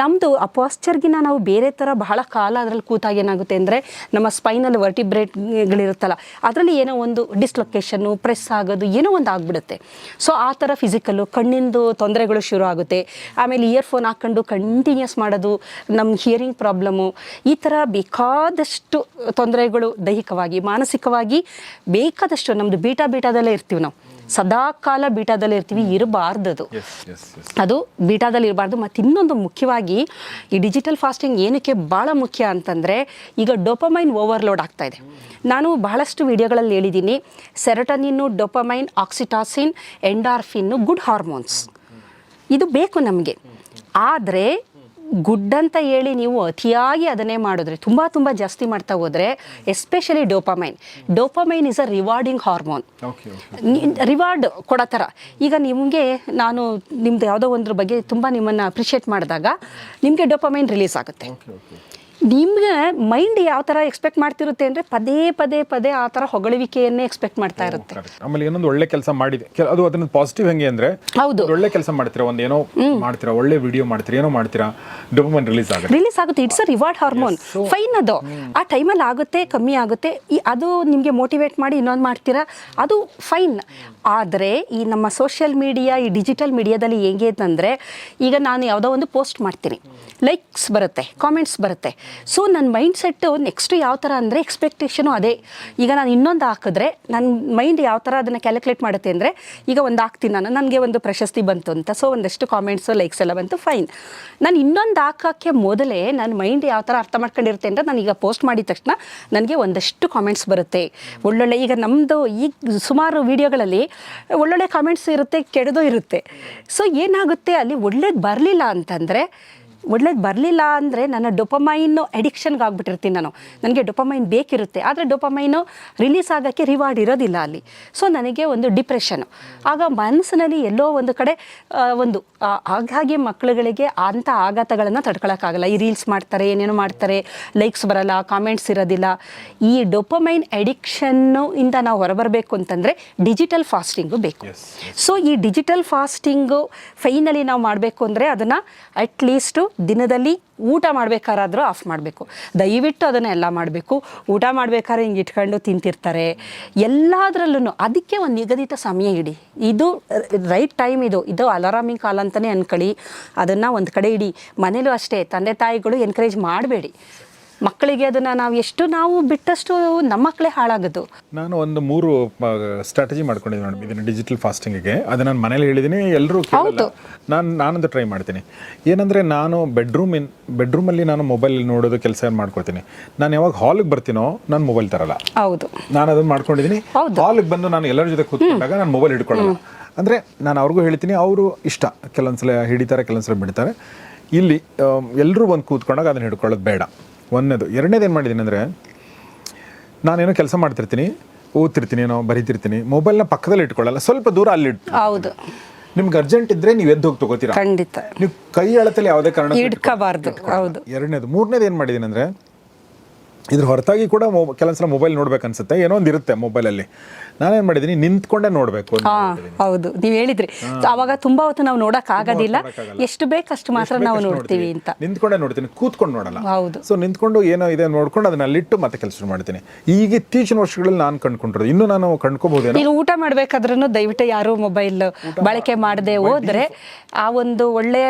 Speaker 2: ನಮ್ಮದು ಆ ಪಾಸ್ಚರ್ಗಿನ ನಾವು ಬೇರೆ ಥರ ಬಹಳ ಕಾಲ ಅದರಲ್ಲಿ ಕೂತಾಗ ಏನಾಗುತ್ತೆ ಅಂದರೆ ನಮ್ಮ ಸ್ಪೈನಲ್ ವರ್ಟಿಬ್ರೇಟ್ಗಳಿರುತ್ತಲ್ಲ ಅದರಲ್ಲಿ ಏನೋ ಒಂದು ಡಿಸ್ಲೊಕೇಶನ್ನು ಪ್ರೆಸ್ ಆಗೋದು ಏನೋ ಒಂದು ಆಗಿಬಿಡುತ್ತೆ. ಸೊ ಆ ಥರ ಫಿಸಿಕಲ್ಲು ಕಣ್ಣಿಂದು ತೊಂದರೆಗಳು ಶುರು ಆಗುತ್ತೆ. ಆಮೇಲೆ ಇಯರ್ಫೋನ್ ಹಾಕ್ಕೊಂಡು ಕಂಟಿನ್ಯೂಸ್ ಮಾಡೋದು ನಮ್ಮ ಹಿಯರಿಂಗ್ ಪ್ರಾಬ್ಲಮ್ಮು ಈ ಥರ ಬೇಕಾದಷ್ಟು ತೊಂದರೆಗಳು ದೈಹಿಕವಾಗಿ, ಮಾನಸಿಕವಾಗಿ ಬೇಕಾದಷ್ಟು ನಮ್ಮದು ಬೀಟಾ ಬೀಟಾದಲ್ಲೇ ಇರ್ತೀವಿ ನಾವು. ಸದಾ ಕಾಲ ಬೀಟಾದಲ್ಲಿ ಇರ್ತೀವಿ ಇರಬಾರ್ದದು. ಅದು ಬೀಟಾದಲ್ಲಿ ಇರಬಾರ್ದು. ಮತ್ತು ಇನ್ನೊಂದು ಮುಖ್ಯವಾಗಿ ಈ ಡಿಜಿಟಲ್ ಫಾಸ್ಟಿಂಗ್ ಏನಕ್ಕೆ ಭಾಳ ಮುಖ್ಯ ಅಂತಂದರೆ ಈಗ ಡೊಪಮೈನ್ ಓವರ್ಲೋಡ್ ಆಗ್ತಾ ಇದೆ. ನಾನು ಬಹಳಷ್ಟು ವಿಡಿಯೋಗಳಲ್ಲಿ ಹೇಳಿದ್ದೀನಿ serotonin dopamine oxytocin endorphin good hormones ಇದು ಬೇಕು ನಮಗೆ. ಆದರೆ ಗುಡ್ ಅಂತ ಹೇಳಿ ನೀವು ಅತಿಯಾಗಿ ಅದನ್ನೇ ಮಾಡಿದ್ರೆ ತುಂಬ ತುಂಬ ಜಾಸ್ತಿ ಮಾಡ್ತಾ ಹೋದರೆ especially dopamine dopamine is a rewarding hormone reward ಕೊಡೋ ಥರ ಈಗ ನಿಮಗೆ ನಾನು ನಿಮ್ದು ಯಾವುದೋ ಒಂದ್ರ ಬಗ್ಗೆ ತುಂಬ ನಿಮ್ಮನ್ನು ಅಪ್ರಿಷಿಯೇಟ್ ಮಾಡಿದಾಗ ನಿಮಗೆ ಡೋಪಮೈನ್ ರಿಲೀಸ್ ಆಗುತ್ತೆ. ನಿಮ್ಗೆ ಮೈಂಡ್ ಯಾವ ಥರ ಎಕ್ಸ್ಪೆಕ್ಟ್ ಮಾಡ್ತಿರುತ್ತೆ ಅಂದರೆ ಪದೇ ಪದೇ ಪದೇ ಆ ಥರ ಹೊಗಳುವಿಕೆಯನ್ನೇ ಎಕ್ಸ್ಪೆಕ್ಟ್ ಮಾಡ್ತಾ ಇರುತ್ತೆ.
Speaker 1: ಆಮೇಲೆ ಇನ್ನೊಂದು ಒಳ್ಳೆ ಕೆಲಸ ಮಾಡಿದೆ. ಅದು ಅದನ್ನ ಪಾಸಿಟಿವ್ ಹೆಂಗೆ ಅಂದ್ರೆ
Speaker 2: ಹೌದು.
Speaker 1: ಒಳ್ಳೆ ಕೆಲಸ ಮಾಡ್ತೀರಾ? ಒಂದು ಏನೋ ಮಾಡ್ತೀರಾ? ಒಳ್ಳೆ ವಿಡಿಯೋ ಮಾಡ್ತೀರಾ? ಏನೋ ಮಾಡ್ತೀರಾ? ಡೊಪಮೈನ್ ರಿಲೀಸ್ ಆಗುತ್ತೆ.
Speaker 2: ರಿಲೀಸ್ ಆಗುತ್ತೆ. It's a reward hormone fine ಅದು. ಆ ಟೈಮಲ್ಲಿ ಆಗುತ್ತೆ ಕಮ್ಮಿ ಆಗುತ್ತೆ. ಅದು ನಿಮಗೆ ಮೋಟಿವೇಟ್ ಮಾಡಿ ಇನ್ನೊಂದು ಮಾಡ್ತೀರಾ? ಅದು ಫೈನ್ ಆದರೆ ಈ ನಮ್ಮ ಸೋಷಿಯಲ್ ಮೀಡಿಯಾ ಈ ಡಿಜಿಟಲ್ ಮೀಡಿಯಾದಲ್ಲಿ ಹೇಗೆ ಅಂತಂದರೆ ಈಗ ನಾನು ಯಾವುದೋ ಒಂದು ಪೋಸ್ಟ್ ಮಾಡ್ತೀನಿ. ಲೈಕ್ಸ್ ಬರುತ್ತೆ ಕಾಮೆಂಟ್ಸ್ ಬರುತ್ತೆ. ಸೊ ನನ್ನ ಮೈಂಡ್ ಸೆಟ್ಟು ನೆಕ್ಸ್ಟ್ ಯಾವ ಥರ ಅಂದರೆ ಎಕ್ಸ್ಪೆಕ್ಟೇಷನು ಅದೇ. ಈಗ ನಾನು ಇನ್ನೊಂದು ಹಾಕಿದ್ರೆ ನನ್ನ ಮೈಂಡ್ ಯಾವ ಥರ ಅದನ್ನು ಕ್ಯಾಲ್ಕುಲೇಟ್ ಮಾಡುತ್ತೆ ಅಂದರೆ ಈಗ ಒಂದು ಹಾಕ್ತೀನಿ ನಾನು, ನನಗೆ ಒಂದು ಪ್ರಶಸ್ತಿ ಬಂತು ಅಂತ. ಸೊ ಒಂದಷ್ಟು ಕಾಮೆಂಟ್ಸು ಲೈಕ್ಸ್ ಎಲ್ಲ ಬಂತು ಫೈನ್ ನಾನು ಇನ್ನೊಂದು ಹಾಕೋಕ್ಕೆ ಮೊದಲೇ ನನ್ನ ಮೈಂಡ್ ಯಾವ ಥರ ಅರ್ಥ ಮಾಡ್ಕೊಂಡಿರುತ್ತೆ ಅಂದರೆ ನಾನು ಈಗ ಪೋಸ್ಟ್ ಮಾಡಿದ ತಕ್ಷಣ ನನಗೆ ಒಂದಷ್ಟು ಕಾಮೆಂಟ್ಸ್ ಬರುತ್ತೆ. ಒಳ್ಳೊಳ್ಳೆ ಈಗ ನಮ್ಮದು ಈಗ ಸುಮಾರು ವೀಡಿಯೋಗಳಲ್ಲಿ ಒಳ್ಳೊಳ್ಳೆ ಕಾಮೆಂಟ್ಸ್ ಇರುತ್ತೆ ಕೆಡದು ಇರುತ್ತೆ. ಸೊ ಏನಾಗುತ್ತೆ ಅಲ್ಲಿ ಒಳ್ಳೇದು ಬರಲಿಲ್ಲ ಅಂತಂದರೆ ಒಳ್ಳೇದು ಬರಲಿಲ್ಲ ಅಂದರೆ ನನ್ನ ಡೊಪಮೈನು ಅಡಿಕ್ಷನ್ಗೆ ಆಗ್ಬಿಟ್ಟಿರ್ತೀನಿ ನಾನು. ನನಗೆ ಡೊಪಮೈನ್ ಬೇಕಿರುತ್ತೆ ಆದರೆ ಡೊಪಮೈನು ರಿಲೀಸ್ ಆಗೋಕ್ಕೆ ರಿವಾರ್ಡ್ ಇರೋದಿಲ್ಲ ಅಲ್ಲಿ. ಸೊ ನನಗೆ ಒಂದು ಡಿಪ್ರೆಷನು. ಆಗ ಮನಸ್ಸಿನಲ್ಲಿ ಎಲ್ಲೋ ಒಂದು ಕಡೆ ಒಂದು ಹಾಗಾಗಿ ಮಕ್ಕಳುಗಳಿಗೆ ಅಂಥ ಆಘಾತಗಳನ್ನು ತಡ್ಕೊಳಕ್ಕಾಗಲ್ಲ. ಈ ರೀಲ್ಸ್ ಮಾಡ್ತಾರೆ ಏನೇನೋ ಮಾಡ್ತಾರೆ ಲೈಕ್ಸ್ ಬರಲ್ಲ ಕಾಮೆಂಟ್ಸ್ ಇರೋದಿಲ್ಲ. ಈ ಡೊಪಮೈನ್ ಅಡಿಕ್ಷನ್ನು ಇಂದ ನಾವು ಹೊರಬರಬೇಕು ಅಂತಂದರೆ ಡಿಜಿಟಲ್ ಫಾಸ್ಟಿಂಗು ಬೇಕು. ಸೊ ಈ ಡಿಜಿಟಲ್ ಫಾಸ್ಟಿಂಗು ಫೈನಲಿ ನಾವು ಮಾಡಬೇಕು ಅಂದರೆ ಅದನ್ನು ಅಟ್ಲೀಸ್ಟು ದಿನದಲ್ಲಿ ಊಟ ಮಾಡಬೇಕಾದ್ರೂ ಆಫ್ ಮಾಡಬೇಕು. ದಯವಿಟ್ಟು ಅದನ್ನು ಎಲ್ಲ ಮಾಡಬೇಕು. ಊಟ ಮಾಡಬೇಕಾದ್ರೆ ಹಿಂಗೆ ಇಟ್ಕೊಂಡು ತಿಂತಿರ್ತಾರೆ. ಎಲ್ಲದರಲ್ಲೂ ಅದಕ್ಕೆ ಒಂದು ನಿಗದಿತ ಸಮಯ ಇಡಿ. ಇದು ರೈಟ್ ಟೈಮ್ ಇದು. ಇದು ಅಲಾರಾಮಿಂಗ್ ಕಾಲ್ ಅಂತಲೇ ಅನ್ಕೊಳ್ಳಿ. ಅದನ್ನು ಒಂದು ಕಡೆ ಇಡಿ. ಮನೇಲೂ ಅಷ್ಟೇ. ತಂದೆ ತಾಯಿಗಳು ಎನ್ಕರೇಜ್ ಮಾಡಬೇಡಿ. ಮಕ್ಕಳಿಗೆ ಅದನ್ನ ನಾವು ಎಷ್ಟು ನಾವು ಬಿಟ್ಟಷ್ಟು ನಮ್ಮ ಮಕ್ಕಳೇ ಹಾಳಾಗೋದು.
Speaker 1: ನಾನು ಒಂದು ಮೂರು ಸ್ಟ್ರಾಟಜಿ ಮಾಡ್ಕೊಂಡಿದ್ದೀನಿ ಮೇಡಮ್ ಇದನ್ನ ಡಿಜಿಟಲ್ ಫಾಸ್ಟಿಂಗಿಗೆ ಅದು ನಾನು ಮನೇಲಿ ಹೇಳಿದ್ದೀನಿ ಎಲ್ಲರೂ
Speaker 2: ಕೇಳಲ್ಲ.
Speaker 1: ನಾನು ನಾನೊಂದು ಟ್ರೈ ಮಾಡ್ತೀನಿ. ಏನಂದರೆ ನಾನು ಬೆಡ್ರೂಮ್ ಇನ್ ಬೆಡ್ರೂಮಲ್ಲಿ ನಾನು ಮೊಬೈಲ್ ನೋಡೋದು ಕೆಲಸ ಮಾಡ್ಕೊತೀನಿ ನಾನು ಯಾವಾಗ ಹಾಲಿಗೆ ಬರ್ತೀನೋ ನಾನು ಮೊಬೈಲ್ ತರಲ್ಲ.
Speaker 2: ಹೌದು.
Speaker 1: ನಾನು ಅದನ್ನ ಮಾಡ್ಕೊಂಡಿದ್ದೀನಿ
Speaker 2: ಹಾಲ್ಗೆ
Speaker 1: ಹಾಲಿಗೆ ಬಂದು ನಾನು ಎಲ್ಲರ ಜೊತೆ ಕೂತ್ಕೊಂಡಾಗ ನಾನು ಮೊಬೈಲ್ ಹಿಡ್ಕೊಳ್ಳಲ್ಲ. ಅಂದರೆ ನಾನು ಅವ್ರಿಗೂ ಹೇಳ್ತೀನಿ ಅವರು ಇಷ್ಟ. ಕೆಲವೊಂದ್ಸಲ ಹಿಡಿತಾರೆ ಕೆಲವೊಂದ್ಸಲ ಬಿಡ್ತಾರೆ. ಇಲ್ಲಿ ಎಲ್ಲರೂ ಬಂದು ಕೂತ್ಕೊಂಡಾಗ ಅದನ್ನ ಹಿಡ್ಕೊಳ್ಳೋದು ಬೇಡ. ಒಂದನೇದು ಎರಡನೇದು ಏನು ಮಾಡಿದ್ದೀನಿ ಅಂದರೆ ನಾನೇನೋ ಕೆಲಸ ಮಾಡ್ತಿರ್ತೀನಿ ಓದ್ತಿರ್ತೀನಿ ಏನೋ ಬರೀತಿರ್ತೀನಿ ಮೊಬೈಲ್ನ ಪಕ್ಕದಲ್ಲಿ ಇಟ್ಕೊಳ್ಳಲ್ಲ ಸ್ವಲ್ಪ ದೂರ ಅಲ್ಲಿ
Speaker 2: ಹೌದು.
Speaker 1: ನಿಮ್ಗೆ ಅರ್ಜೆಂಟ್ ಇದ್ರೆ ನೀವು ಎದ್ದು ಹೋಗಿ ತಗೋತೀರಾ?
Speaker 2: ಖಂಡಿತ.
Speaker 1: ನೀವು ಕೈ ಅಳತಲ್ಲಿ ಯಾವುದೇ ಕಾರಣ
Speaker 2: ಇಟ್ಕೋಬಾರ್ದು. ಹೌದು.
Speaker 1: ಎರಡನೇದು ಮೂರನೇದು ಏನು ಮಾಡಿದ್ದೀನಿ ಅಂದರೆ ಇದ್ರ ಹೊರತಾಗಿ ಕೂಡ ಮೊ ಕೆಲವೊಂದ್ಸಲ ಮೊಬೈಲ್ ನೋಡ್ಬೇಕು ಅನ್ಸುತ್ತೆ ಏನೋ ಒಂದು ಇರುತ್ತೆ ಮೊಬೈಲಲ್ಲಿ ನಾನೇನು ಮಾಡಿದೀನಿ ನಿಂತ್ಕೊಂಡೇ ನೋಡಬೇಕು
Speaker 2: ಹೌದು. ನೀವು ಹೇಳಿದ್ರಿ. ಅವಾಗ ತುಂಬಾ ಹೊತ್ತು ನಾವು ನೋಡಕ್ ಆಗೋದಿಲ್ಲ. ಎಷ್ಟು ಬೇಕಷ್ಟು ಮಾತ್ರ ನಾವು ನೋಡ್ತೀವಿ. ಅಂತ.
Speaker 1: ನಿಂತ್ಕೊಂಡೇ ನೋಡ್ತೀನಿ ಕೂತ್ಕೊಂಡು ನೋಡಲ್ಲ.
Speaker 2: ಹೌದು.
Speaker 1: ಸೊ ನಿಂತ್ಕೊಂಡು ಏನೋ ಇದೆ ನೋಡ್ಕೊಂಡು ಅದನ್ನ ಅಲ್ಲಿಟ್ಟು ಮತ್ತೆ ಕೆಲಸ ಮಾಡ್ತೀನಿ. ಈಗ ಇತ್ತೀಚಿನ ವರ್ಷಗಳಲ್ಲಿ ನಾನು ಕಂಡ್ಕೊಂಡಿರೋದು. ಇನ್ನು ನಾನು ಕಂಡ್ಕೋಬಹುದು
Speaker 2: ನೀವು ಊಟ ಮಾಡ್ಬೇಕಾದ್ರೂ ದಯವಿಟ್ಟು ಯಾರು ಮೊಬೈಲ್ ಬಳಕೆ ಮಾಡದೆ ಹೋದ್ರೆ ಆ ಒಂದು ಒಳ್ಳೆಯ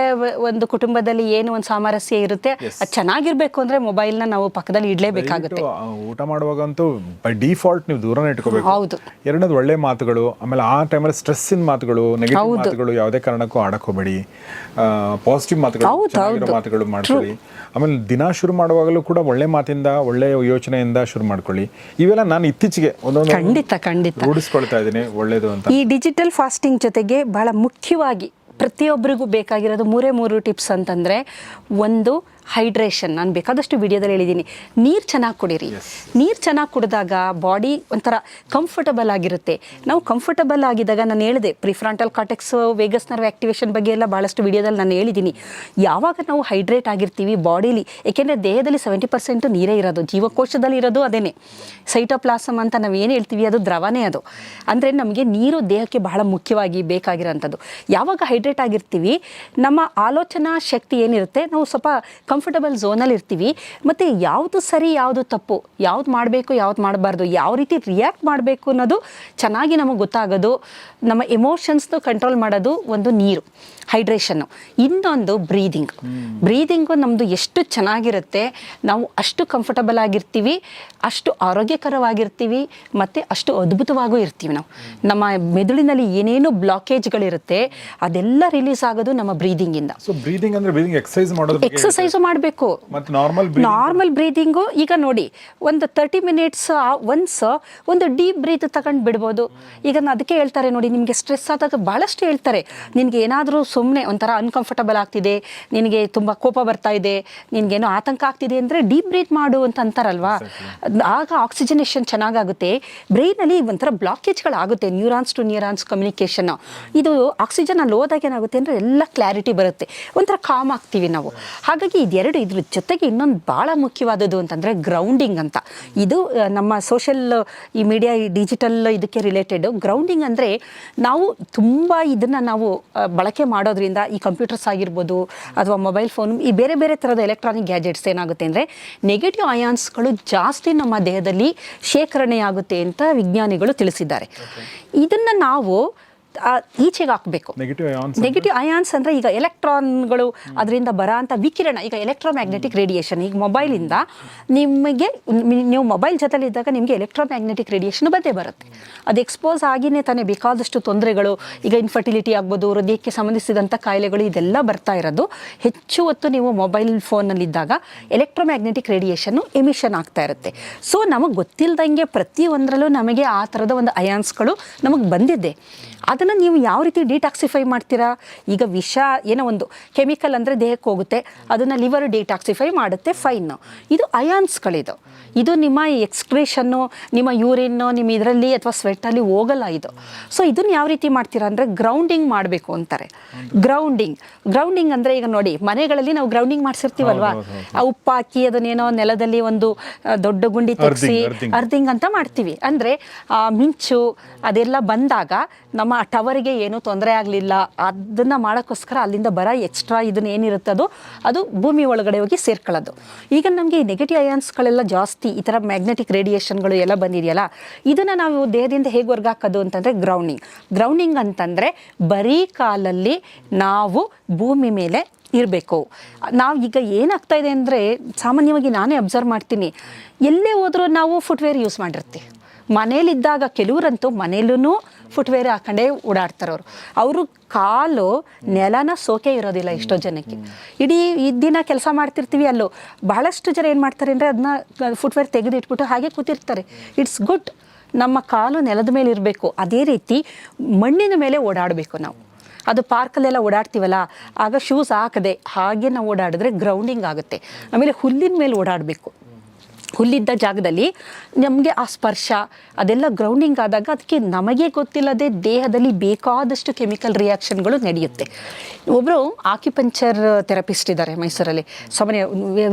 Speaker 2: ಒಂದು ಕುಟುಂಬದಲ್ಲಿ ಏನು ಒಂದು ಸಾಮರಸ್ಯ ಇರುತ್ತೆ ಅದು ಚೆನ್ನಾಗಿರ್ಬೇಕು ಅಂದ್ರೆ ಮೊಬೈಲ್ನ ನಾವು ಪಕ್ಕದಲ್ಲಿ ಇಡಲೇಬೇಕಾಗುತ್ತೆ.
Speaker 1: ಊಟ ಮಾಡುವಾಗಂತೂ ಬೈ ಡಿಫಾಲ್ಟ್ ನೀವು ದೂರನೇ ಇಟ್ಕೋಬೇಕು.
Speaker 2: ಹೌದು.
Speaker 1: ಎರಡನೇದು ಒಳ್ಳೆ ಮಾತುಗಳು ಆಮೇಲೆ ಆ ಟೈಮಲ್ಲಿ ಸ್ಟ್ರೆಸ್ಸಿನ ಮಾತುಗಳು ನೆಗೆಟಿವ್ ಮಾತುಗಳು ಯಾವುದೇ ಕಾರಣಕ್ಕೂ ಆಡಕ್ಕೋಬೇಡಿ. ಪಾಸಿಟಿವ್ ಮಾತುಗಳು ಚೆನ್ನಾಗಿರೋ ಮಾತುಗಳು ಮಾಡ್ಕೊಳ್ಳಿ. ಆಮೇಲೆ ದಿನ ಶುರು ಮಾಡುವಾಗಲೂ ಕೂಡ ಒಳ್ಳೆ ಮಾತಿಂದ ಒಳ್ಳೆ ಯೋಚನೆಯಿಂದ ಶುರು ಮಾಡ್ಕೊಳ್ಳಿ. ಇವೆಲ್ಲ ನಾನು ಇತ್ತೀಚೆಗೆ ಒಂದೊಂದು
Speaker 2: ಖಂಡಿತ ಖಂಡಿತ.
Speaker 1: ರೂಢಿಸ್ಕೊಳ್ತಾ ಇದ್ದೀನಿ ಒಳ್ಳೇದು ಅಂತ.
Speaker 2: ಈ ಡಿಜಿಟಲ್ ಫಾಸ್ಟಿಂಗ್ ಜೊತೆಗೆ ಬಹಳ ಮುಖ್ಯವಾಗಿ ಪ್ರತಿಯೊಬ್ಬರಿಗೂ ಬೇಕಾಗಿರೋದು ಮೂರೇ ಮೂರು ಟಿಪ್ಸ್ ಅಂತಂದರೆ ಒಂದು ಹೈಡ್ರೇಷನ್. ನಾನು ಬೇಕಾದಷ್ಟು ವಿಡಿಯೋದಲ್ಲಿ ಹೇಳಿದ್ದೀನಿ. ನೀರು ಚೆನ್ನಾಗಿ ಕುಡೀರಿ. ನೀರು ಚೆನ್ನಾಗಿ ಕುಡಿದಾಗ ಬಾಡಿ ಒಂಥರ ಕಂಫರ್ಟಬಲ್ ಆಗಿರುತ್ತೆ. ನಾವು ಕಂಫರ್ಟಬಲ್ ಆಗಿದ್ದಾಗ ನಾನು ಹೇಳಿದೆ prefrontal cortex vagus nerve activation ಬಗ್ಗೆ ಎಲ್ಲ ಭಾಳಷ್ಟು ವಿಡಿಯೋದಲ್ಲಿ ನಾನು ಹೇಳಿದ್ದೀನಿ. ಯಾವಾಗ ನಾವು ಹೈಡ್ರೇಟ್ ಆಗಿರ್ತೀವಿ ಬಾಡಿಲಿ ಏಕೆಂದರೆ ದೇಹದಲ್ಲಿ ಸೆವೆಂಟಿ ಪರ್ಸೆಂಟು ನೀರೇ ಇರೋದು ಜೀವಕೋಶದಲ್ಲಿ ಇರೋದು ಅದೇನೆ. ಸೈಟೋಪ್ಲಾಸಮ್ ಅಂತ ನಾವು ಏನು ಹೇಳ್ತೀವಿ ಅದು ದ್ರವನೇ ಅದು. ಅಂದರೆ ನಮಗೆ ನೀರು ದೇಹಕ್ಕೆ ಬಹಳ ಮುಖ್ಯವಾಗಿ ಬೇಕಾಗಿರೋಂಥದ್ದು. ಯಾವಾಗ ಹೈಡ್ರೇಟ್ ಆಗಿರ್ತೀವಿ ನಮ್ಮ ಆಲೋಚನಾ ಶಕ್ತಿ ಏನಿರುತ್ತೆ ನಾವು ಸ್ವಲ್ಪ ಕಂಫರ್ಟಬಲ್ ಝೋನಲ್ಲಿ ಇರ್ತೀವಿ. ಮತ್ತು ಯಾವುದು ಸರಿ ಯಾವುದು ತಪ್ಪು ಯಾವ್ದು ಮಾಡಬೇಕು ಯಾವ್ದು ಮಾಡಬಾರ್ದು ಯಾವ ರೀತಿ ರಿಯಾಕ್ಟ್ ಮಾಡಬೇಕು ಅನ್ನೋದು ಚೆನ್ನಾಗಿ ನಮಗೆ ಗೊತ್ತಾಗೋದು. ನಮ್ಮ ಎಮೋಷನ್ಸ್ನು ಕಂಟ್ರೋಲ್ ಮಾಡೋದು ಒಂದು ನೀರು ಹೈಡ್ರೇಷನ್ನು ಇನ್ನೊಂದು ಬ್ರೀದಿಂಗ್ ಬ್ರೀದಿಂಗು ನಮ್ಮದು ಎಷ್ಟು ಚೆನ್ನಾಗಿರುತ್ತೆ. ನಾವು ಅಷ್ಟು ಕಂಫರ್ಟಬಲ್ ಆಗಿರ್ತೀವಿ ಅಷ್ಟು ಆರೋಗ್ಯಕರವಾಗಿರ್ತೀವಿ ಮತ್ತು ಅಷ್ಟು ಅದ್ಭುತವಾಗೂ ಇರ್ತೀವಿ ನಾವು. ನಮ್ಮ ಮೆದುಳಿನಲ್ಲಿ ಏನೇನು ಬ್ಲಾಕೇಜ್ಗಳಿರುತ್ತೆ ಅದೆಲ್ಲ ರಿಲೀಸ್ ಆಗೋದು ನಮ್ಮ ಬ್ರೀದಿಂಗಿಂದ
Speaker 1: ಸೊ ಬ್ರೀದಿಂಗ್ ಅಂದ್ರೆ ಬ್ರೀದಿಂಗ್ ಎಕ್ಸರ್ಸೈಸ್ ಮಾಡೋದು
Speaker 2: ಎಕ್ಸಸೈಸು ಮಾಡಬೇಕು.
Speaker 1: ನಾರ್ಮಲ್
Speaker 2: ಬ್ರೀದಿಂಗು ಈಗ ನೋಡಿ ಒಂದು ತರ್ಟಿ ಮಿನಿಟ್ಸ್ ಒನ್ಸ್ ಒಂದು ಡೀಪ್ ಬ್ರೀತ್ ತಗೊಂಡು ಬಿಡ್ಬೋದು. ಈಗ ಅದಕ್ಕೆ ಹೇಳ್ತಾರೆ ನೋಡಿ ನಿಮಗೆ ಸ್ಟ್ರೆಸ್ ಆದಾಗ ಭಾಳಷ್ಟು ಹೇಳ್ತಾರೆ. ನಿನಗೆ ಏನಾದರೂ ಸುಮ್ಮನೆ ಒಂಥರ ಅನ್ಕಂಫರ್ಟಬಲ್ ಆಗ್ತಿದೆ ನಿನಗೆ ತುಂಬ ಕೋಪ ಬರ್ತಾ ಇದೆ ನಿನಗೇನೋ ಆತಂಕ ಆಗ್ತಿದೆ ಅಂದರೆ ಡೀಪ್ ಬ್ರೀತ್ ಮಾಡು ಅಂತ ಅಂತಾರಲ್ವಾ? ಆಗ ಆಕ್ಸಿಜನೇಷನ್ ಚೆನ್ನಾಗಾಗುತ್ತೆ. ಬ್ರೈನಲ್ಲಿ ಒಂಥರ ಬ್ಲಾಕೇಜ್ಗಳಾಗುತ್ತೆ ನ್ಯೂರಾನ್ಸ್ ಟು ನ್ಯೂರಾನ್ಸ್ ಕಮ್ಯುನಿಕೇಷನ್ ಇದು ಆಕ್ಸಿಜನ್ ಅಲ್ಲಿ ಹೋದಾಗ ಏನಾಗುತ್ತೆ ಅಂದರೆ ಎಲ್ಲ ಕ್ಲಾರಿಟಿ ಬರುತ್ತೆ. ಒಂಥರ ಕಾಮ್ ಆಗ್ತೀವಿ ನಾವು. ಹಾಗಾಗಿ ಇದೆರಡು ಇದ್ರ ಜೊತೆಗೆ ಇನ್ನೊಂದು ಭಾಳ ಮುಖ್ಯವಾದದ್ದು ಅಂತಂದರೆ ಗ್ರೌಂಡಿಂಗ್ ಅಂತ. ಇದು ನಮ್ಮ ಸೋಷಲ್ ಈ ಮೀಡಿಯಾ ಈ ಡಿಜಿಟಲ್ ಇದಕ್ಕೆ ರಿಲೇಟೆಡ್ ಗ್ರೌಂಡಿಂಗ್ ಅಂದರೆ ನಾವು ತುಂಬ ಇದನ್ನು ನಾವು ಬಳಕೆ ಮಾಡೋದ್ರಿಂದ ಈ ಕಂಪ್ಯೂಟರ್ಸ್ ಆಗಿರ್ಬೋದು ಅಥವಾ ಮೊಬೈಲ್ ಫೋನ್ ಈ ಬೇರೆ ಬೇರೆ ಥರದ ಎಲೆಕ್ಟ್ರಾನಿಕ್ ಗ್ಯಾಜೆಟ್ಸ್ ಏನಾಗುತ್ತೆ ಅಂದರೆ ನೆಗೆಟಿವ್ ಅಯಾನ್ಸ್ಗಳು ಜಾಸ್ತಿ ನಮ್ಮ ದೇಹದಲ್ಲಿ ಶೇಖರಣೆ ಆಗುತ್ತೆ ಅಂತ ವಿಜ್ಞಾನಿಗಳು ತಿಳಿಸಿದ್ದಾರೆ. ಇದನ್ನು ನಾವು ಈಚೆಗೆ ಹಾಕಬೇಕು.
Speaker 1: ನೆಗೆಟಿವ್
Speaker 2: ಅಯಾನ್ಸ್ ಅಂದರೆ? ಈಗ ಎಲೆಕ್ಟ್ರಾನ್ಗಳು ಅದರಿಂದ ಬರೋ ಅಂಥ ವಿಕಿರಣ ಈಗ ಎಲೆಕ್ಟ್ರೋಮ್ಯಾಗ್ನೆಟಿಕ್ ರೇಡಿಯೇಷನ್ ಈಗ ಮೊಬೈಲಿಂದ ನಿಮಗೆ ನೀವು ಮೊಬೈಲ್ ಜೊತೆಲಿದ್ದಾಗ ನಿಮಗೆ ಎಲೆಕ್ಟ್ರೋಮ್ಯಾಗ್ನೆಟಿಕ್ ರೇಡಿಯೇಷನ್ ಬಂದೇ ಬರುತ್ತೆ. ಅದು ಎಕ್ಸ್ಪೋಸ್ ಆಗಿನೇ ತಾನೇ ಬೇಕಾದಷ್ಟು ತೊಂದರೆಗಳು ಈಗ ಇನ್ಫರ್ಟಿಲಿಟಿ ಆಗ್ಬೋದು ಹೃದಯಕ್ಕೆ ಸಂಬಂಧಿಸಿದಂಥ ಕಾಯಿಲೆಗಳು ಇದೆಲ್ಲ ಬರ್ತಾ ಇರೋದು. ಹೆಚ್ಚು ಹೊತ್ತು ನೀವು ಮೊಬೈಲ್ ಫೋನಲ್ಲಿದ್ದಾಗ ಎಲೆಕ್ಟ್ರೋಮ್ಯಾಗ್ನೆಟಿಕ್ ರೇಡಿಯೇಷನ್ನು ಎಮಿಷನ್ ಆಗ್ತಾ ಇರುತ್ತೆ. ಸೊ ನಮಗೆ ಗೊತ್ತಿಲ್ಲದಂಗೆ ಪ್ರತಿಯೊಂದರಲ್ಲೂ ನಮಗೆ ಆ ಥರದ ಒಂದು ಅಯಾನ್ಸ್ಗಳು ನಮಗೆ ಬಂದಿದೆ. ಅದನ್ನು ನೀವು ಯಾವ ರೀತಿ ಡಿಟಾಕ್ಸಿಫೈ ಮಾಡ್ತೀರಾ? ಈಗ ವಿಷ ಏನೋ ಒಂದು ಕೆಮಿಕಲ್ ಅಂದರೆ ದೇಹಕ್ಕೆ ಹೋಗುತ್ತೆ. ಅದನ್ನು ಲಿವರ್ ಡಿಟಾಕ್ಸಿಫೈ ಮಾಡುತ್ತೆ ಫೈನ್ ಇದು ಅಯಾನ್ಸ್ಗಳಿದು ಇದು ನಿಮ್ಮ ಎಕ್ಸ್ಕ್ರೇಷನ್ನು ನಿಮ್ಮ ಯೂರಿನ್ನು ನಿಮ್ಮ ಇದರಲ್ಲಿ ಅಥವಾ ಸ್ವೆಟ್ಟಲ್ಲಿ ಹೋಗಲ್ಲ ಇದು. ಸೊ ಇದನ್ನು ಯಾವ ರೀತಿ ಮಾಡ್ತೀರಾ ಅಂದರೆ ಗ್ರೌಂಡಿಂಗ್ ಮಾಡಬೇಕು ಅಂತಾರೆ. ಗ್ರೌಂಡಿಂಗ್ ಗ್ರೌಂಡಿಂಗ್ ಅಂದರೆ ಈಗ ನೋಡಿ ಮನೆಗಳಲ್ಲಿ ನಾವು ಗ್ರೌಂಡಿಂಗ್ ಮಾಡಿಸಿರ್ತೀವಲ್ವಾ? ಆ ಉಪ್ಪು ಹಾಕಿ ಅದನ್ನೇನೋ ನೆಲದಲ್ಲಿ ಒಂದು ದೊಡ್ಡ ಗುಂಡಿ ತೆಗೆಸಿ. ಅರ್ಧಿಂಗ್. ಅಂತ ಮಾಡ್ತೀವಿ. ಅಂದರೆ ಮಿಂಚು ಅದೆಲ್ಲ ಬಂದಾಗ ನಮ್ಮ ಟವರ್ಗೆ ಏನೂ ತೊಂದರೆ ಆಗಲಿಲ್ಲ. ಅದನ್ನು ಮಾಡೋಕ್ಕೋಸ್ಕರ ಅಲ್ಲಿಂದ ಬರ ಎಕ್ಸ್ಟ್ರಾ ಇದನ್ನ ಏನಿರುತ್ತದೋ ಅದು? ಭೂಮಿ ಒಳಗಡೆ ಹೋಗಿ ಸೇರ್ಕೊಳ್ಳೋದು. ಈಗ ನಮಗೆ ಈ ನೆಗೆಟಿವ್ ಅಯಾನ್ಸ್ಗಳೆಲ್ಲ ಜಾಸ್ತಿ, ಈ ಥರ ಮ್ಯಾಗ್ನೆಟಿಕ್ ರೇಡಿಯೇಷನ್ಗಳು ಎಲ್ಲ ಬಂದಿದೆಯಲ್ಲ, ಇದನ್ನು ನಾವು ದೇಹದಿಂದ ಹೇಗೆ ಹೊರ್ಗಾಕೋದು ಅಂತಂದರೆ ಗ್ರೌಂಡಿಂಗ್ ಗ್ರೌಂಡಿಂಗ್ ಅಂತಂದರೆ ಬರೀ ಕಾಲಲ್ಲಿ ನಾವು ಭೂಮಿ ಮೇಲೆ ಇರಬೇಕು. ನಾವು ಈಗ ಏನಾಗ್ತಾ ಇದೆ ಅಂದರೆ ಸಾಮಾನ್ಯವಾಗಿ ನಾನೇ ಅಬ್ಸರ್ವ್ ಮಾಡ್ತೀನಿ. ಎಲ್ಲೇ ಹೋದರೂ ನಾವು ಫುಟ್ವೇರ್ ಯೂಸ್ ಮಾಡಿರ್ತೀವಿ. ಮನೇಲಿದ್ದಾಗ ಕೆಲವರಂತೂ ಮನೇಲೂ ಫುಟ್ವೇರ್ ಹಾಕೊಂಡೇ ಓಡಾಡ್ತಾರೆ ಅವರು. ಕಾಲು ನೆಲನ ಸೋಕೆ ಇರೋದಿಲ್ಲ ಎಷ್ಟೋ ಜನಕ್ಕೆ. ಇಡೀ ದಿನ ಕೆಲಸ ಮಾಡ್ತಿರ್ತೀವಿ ಅಲ್ಲೂ. ಬಹಳಷ್ಟು ಜನ ಏನು ಮಾಡ್ತಾರೆ ಅಂದರೆ ಅದನ್ನ ಫುಟ್ವೇರ್ ತೆಗೆದಿಟ್ಬಿಟ್ಟು ಹಾಗೆ ಕೂತಿರ್ತಾರೆ. ಇಟ್ಸ್ ಗುಡ್ ನಮ್ಮ ಕಾಲು ನೆಲದ ಮೇಲೆ ಇರಬೇಕು. ಅದೇ ರೀತಿ ಮಣ್ಣಿನ ಮೇಲೆ ಓಡಾಡಬೇಕು ನಾವು. ಅದು ಪಾರ್ಕಲ್ಲೆಲ್ಲ ಓಡಾಡ್ತೀವಲ್ಲ, ಆಗ ಶೂಸ್ ಹಾಕದೆ ಹಾಗೆ ನಾವು ಓಡಾಡಿದ್ರೆ ಗ್ರೌಂಡಿಂಗ್ ಆಗುತ್ತೆ. ಆಮೇಲೆ ಹುಲ್ಲಿನ ಮೇಲೆ ಓಡಾಡಬೇಕು. ಹುಲ್ಲಿದ್ದ ಜಾಗದಲ್ಲಿ ನಮಗೆ ಆ ಸ್ಪರ್ಶ, ಅದೆಲ್ಲ ಗ್ರೌಂಡಿಂಗ್ ಆದಾಗ ಅದಕ್ಕೆ ನಮಗೆ ಗೊತ್ತಿಲ್ಲದೆ ದೇಹದಲ್ಲಿ ಬೇಕಾದಷ್ಟು ಕೆಮಿಕಲ್ ರಿಯಾಕ್ಷನ್ಗಳು ನಡೆಯುತ್ತೆ. ಒಬ್ಬರು ಆಕ್ಯುಪಂಚರ್ ಥೆರಪಿಸ್ಟ್ ಇದ್ದಾರೆ ಮೈಸೂರಲ್ಲಿ. ಸಾಮಾನ್ಯ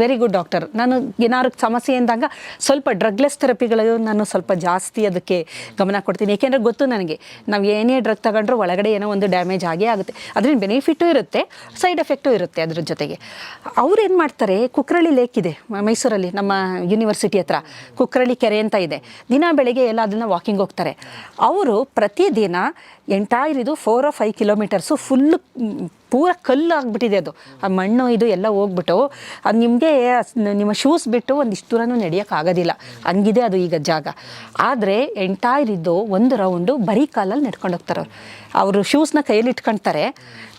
Speaker 2: ವೆರಿ ಗುಡ್ ಡಾಕ್ಟರ್ ನಾನು ಏನಾದ್ರು ಸಮಸ್ಯೆ ಎಂದಾಗ ಸ್ವಲ್ಪ ಡ್ರಗ್ಲೆಸ್ ಥೆರಪಿಗಳು ನಾನು ಸ್ವಲ್ಪ ಜಾಸ್ತಿ ಅದಕ್ಕೆ ಗಮನ ಕೊಡ್ತೀನಿ. ಏಕೆಂದರೆ ಗೊತ್ತು ನನಗೆ, ನಾವು ಏನೇ ಡ್ರಗ್ ತಗೊಂಡ್ರೂ ಒಳಗಡೆ ಏನೋ ಒಂದು ಡ್ಯಾಮೇಜ್ ಆಗೇ ಆಗುತ್ತೆ. ಅದರಿಂದ ಬೆನಿಫಿಟ್ಟು ಇರುತ್ತೆ ಸೈಡ್ ಎಫೆಕ್ಟು ಇರುತ್ತೆ ಅದ್ರ ಜೊತೆಗೆ. ಅವ್ರು ಏನು ಮಾಡ್ತಾರೆ, ಕುಕ್ರಳ್ಳಿ ಲೇಕ್ ಇದೆ ಮೈಸೂರಲ್ಲಿ, ನಮ್ಮ ಯೂನಿವರ್ಸಿಟಿ ಹತ್ರ, ಕುಕ್ರಳ್ಳಿ ಕೆರೆ ಅಂತ ಇದೆ. ದಿನ ಬೆಳಗ್ಗೆ ಎಲ್ಲ ಅದನ್ನು ವಾಕಿಂಗ್ ಹೋಗ್ತಾರೆ. ಅವರು ಪ್ರತಿದಿನ ಎಂಟೈರ್ ಇದು four or five kilometres full ಪೂರ ಕಲ್ಲು ಆಗಿಬಿಟ್ಟಿದೆ ಅದು. ಆ ಮಣ್ಣು ಇದು ಎಲ್ಲ ಹೋಗ್ಬಿಟ್ಟು, ಅದು ನಿಮಗೆ ನಿಮ್ಮ ಶೂಸ್ ಬಿಟ್ಟು ಒಂದಿಷ್ಟು ದೂರನೂ ನಡೆಯೋಕ್ಕಾಗೋದಿಲ್ಲ ಹಂಗಿದೆ ಅದು ಈಗ ಜಾಗ. ಆದರೆ ಎಂಟೈರ್ ಇದ್ದು ಒಂದು ರೌಂಡು ಬರೀ ಕಾಲಲ್ಲಿ ನಡ್ಕೊಂಡು ಹೋಗ್ತಾರೆ ಅವರು. ಅವರು ಶೂಸ್ನ ಕೈಯಲ್ಲಿ ಇಟ್ಕೊಳ್ತಾರೆ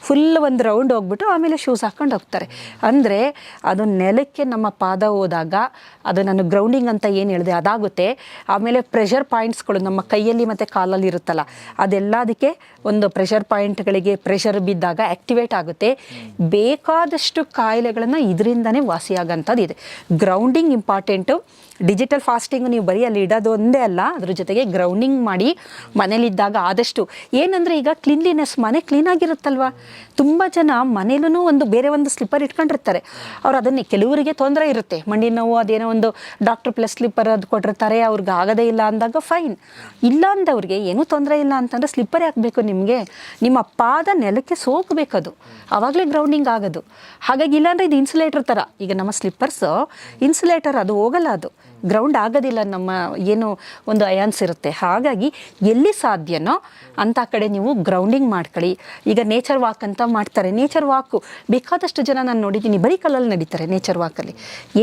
Speaker 2: ಫುಲ್ ಒಂದು ರೌಂಡ್ ಹೋಗ್ಬಿಟ್ಟು ಆಮೇಲೆ ಶೂಸ್ ಹಾಕ್ಕೊಂಡು ಹೋಗ್ತಾರೆ. ಅಂದರೆ ಅದು ನೆಲಕ್ಕೆ ನಮ್ಮ ಪಾದ ಹೋದಾಗ ಅದು ನಾನು ಗ್ರೌಂಡಿಂಗ್ ಅಂತ ಏನು ಹೇಳಿದೆ, ಅದಾಗುತ್ತೆ. ಆಮೇಲೆ ಪ್ರೆಷರ್ ಪಾಯಿಂಟ್ಸ್ಗಳು ನಮ್ಮ ಕೈಯಲ್ಲಿ ಮತ್ತು ಕಾಲಲ್ಲಿ ಇರುತ್ತಲ್ಲ ಅದೆಲ್ಲದಕ್ಕೆ ಒಂದು ಪ್ರೆಷರ್ ಪಾಯಿಂಟ್ಗಳಿಗೆ ಪ್ರೆಷರ್ ಬಿದ್ದಾಗ ಆ್ಯಕ್ಟಿವೇಟ್ ಆಗುತ್ತೆ. ಬೇಕಾದಷ್ಟು ಕಾಯಿಲೆಗಳನ್ನು ಇದರಿಂದನೇ ವಾಸಿಯಾಗಂಥದ್ದು ಇದೆ. ಗ್ರೌಂಡಿಂಗ್ ಇಂಪಾರ್ಟೆಂಟು ಡಿಜಿಟಲ್ ಫಾಸ್ಟಿಂಗ್ ನೀವು ಬರೀ ಅಲ್ಲಿ ಇಡೋದು ಒಂದೇ ಅಲ್ಲ, ಅದ್ರ ಜೊತೆಗೆ ಗ್ರೌಂಡಿಂಗ್ ಮಾಡಿ ಮನೇಲಿದ್ದಾಗ ಆದಷ್ಟು. ಏನಂದರೆ ಈಗ ಕ್ಲೀನ್ಲಿನೆಸ್ ಮನೆ ಕ್ಲೀನಾಗಿರುತ್ತಲ್ವ ತುಂಬ ಜನ ಮನೇಲೂ ಒಂದು ಬೇರೆ ಒಂದು ಸ್ಲಿಪ್ಪರ್ ಇಟ್ಕೊಂಡಿರ್ತಾರೆ. ಅವ್ರು ಅದನ್ನೇ ಕೆಲವರಿಗೆ ತೊಂದರೆ ಇರುತ್ತೆ. ಮಂಡಿ ನೋವು, ಅದೇನೋ ಒಂದು ಡಾಕ್ಟರ್ ಪ್ಲಸ್ ಸ್ಲಿಪ್ಪರ್ ಅದು ಕೊಟ್ಟಿರ್ತಾರೆ, ಅವ್ರಿಗೆ ಆಗದೇ ಇಲ್ಲ ಅಂದಾಗ ಫೈನ್ ಇಲ್ಲ ಅಂದವ್ರಿಗೆ ಏನೂ ತೊಂದರೆ ಇಲ್ಲ ಅಂತಂದರೆ ಸ್ಲಿಪ್ಪರ್ ಹಾಕಬೇಕು ನಿಮಗೆ? ನಿಮ್ಮ ಪಾದ ನೆಲಕ್ಕೆ ಸೋಕಬೇಕದು. ಆವಾಗಲೇ ಗ್ರೌಂಡಿಂಗ್ ಆಗೋದು. ಹಾಗಾಗಿ ಇಲ್ಲಾಂದರೆ ಇದು ಇನ್ಸುಲೇಟರ್ ಥರ ಈಗ ನಮ್ಮ ಸ್ಲಿಪ್ಪರ್ಸು ಇನ್ಸುಲೇಟರ್ ಅದು ಹೋಗಲ್ಲ ಅದು. ಗ್ರೌಂಡ್ ಆಗೋದಿಲ್ಲ, ನಮ್ಮ ಏನು ಒಂದು ಅಯಾನ್ಸ್ ಇರುತ್ತೆ. ಹಾಗಾಗಿ ಎಲ್ಲಿ ಸಾಧ್ಯನೋ ಅಂಥ ಕಡೆ ನೀವು ಗ್ರೌಂಡಿಂಗ್ ಮಾಡ್ಕೊಳ್ಳಿ. ಈಗ ನೇಚರ್ ವಾಕ್ ಅಂತ ಮಾಡ್ತಾರೆ. ನೇಚರ್ ವಾಕು ಬೇಕಾದಷ್ಟು ಜನ ನಾನು ನೋಡಿದ್ದೀನಿ, ಬರೀ ಕಲ್ಲಲ್ಲಿ ನಡೀತಾರೆ ನೇಚರ್ ವಾಕಲ್ಲಿ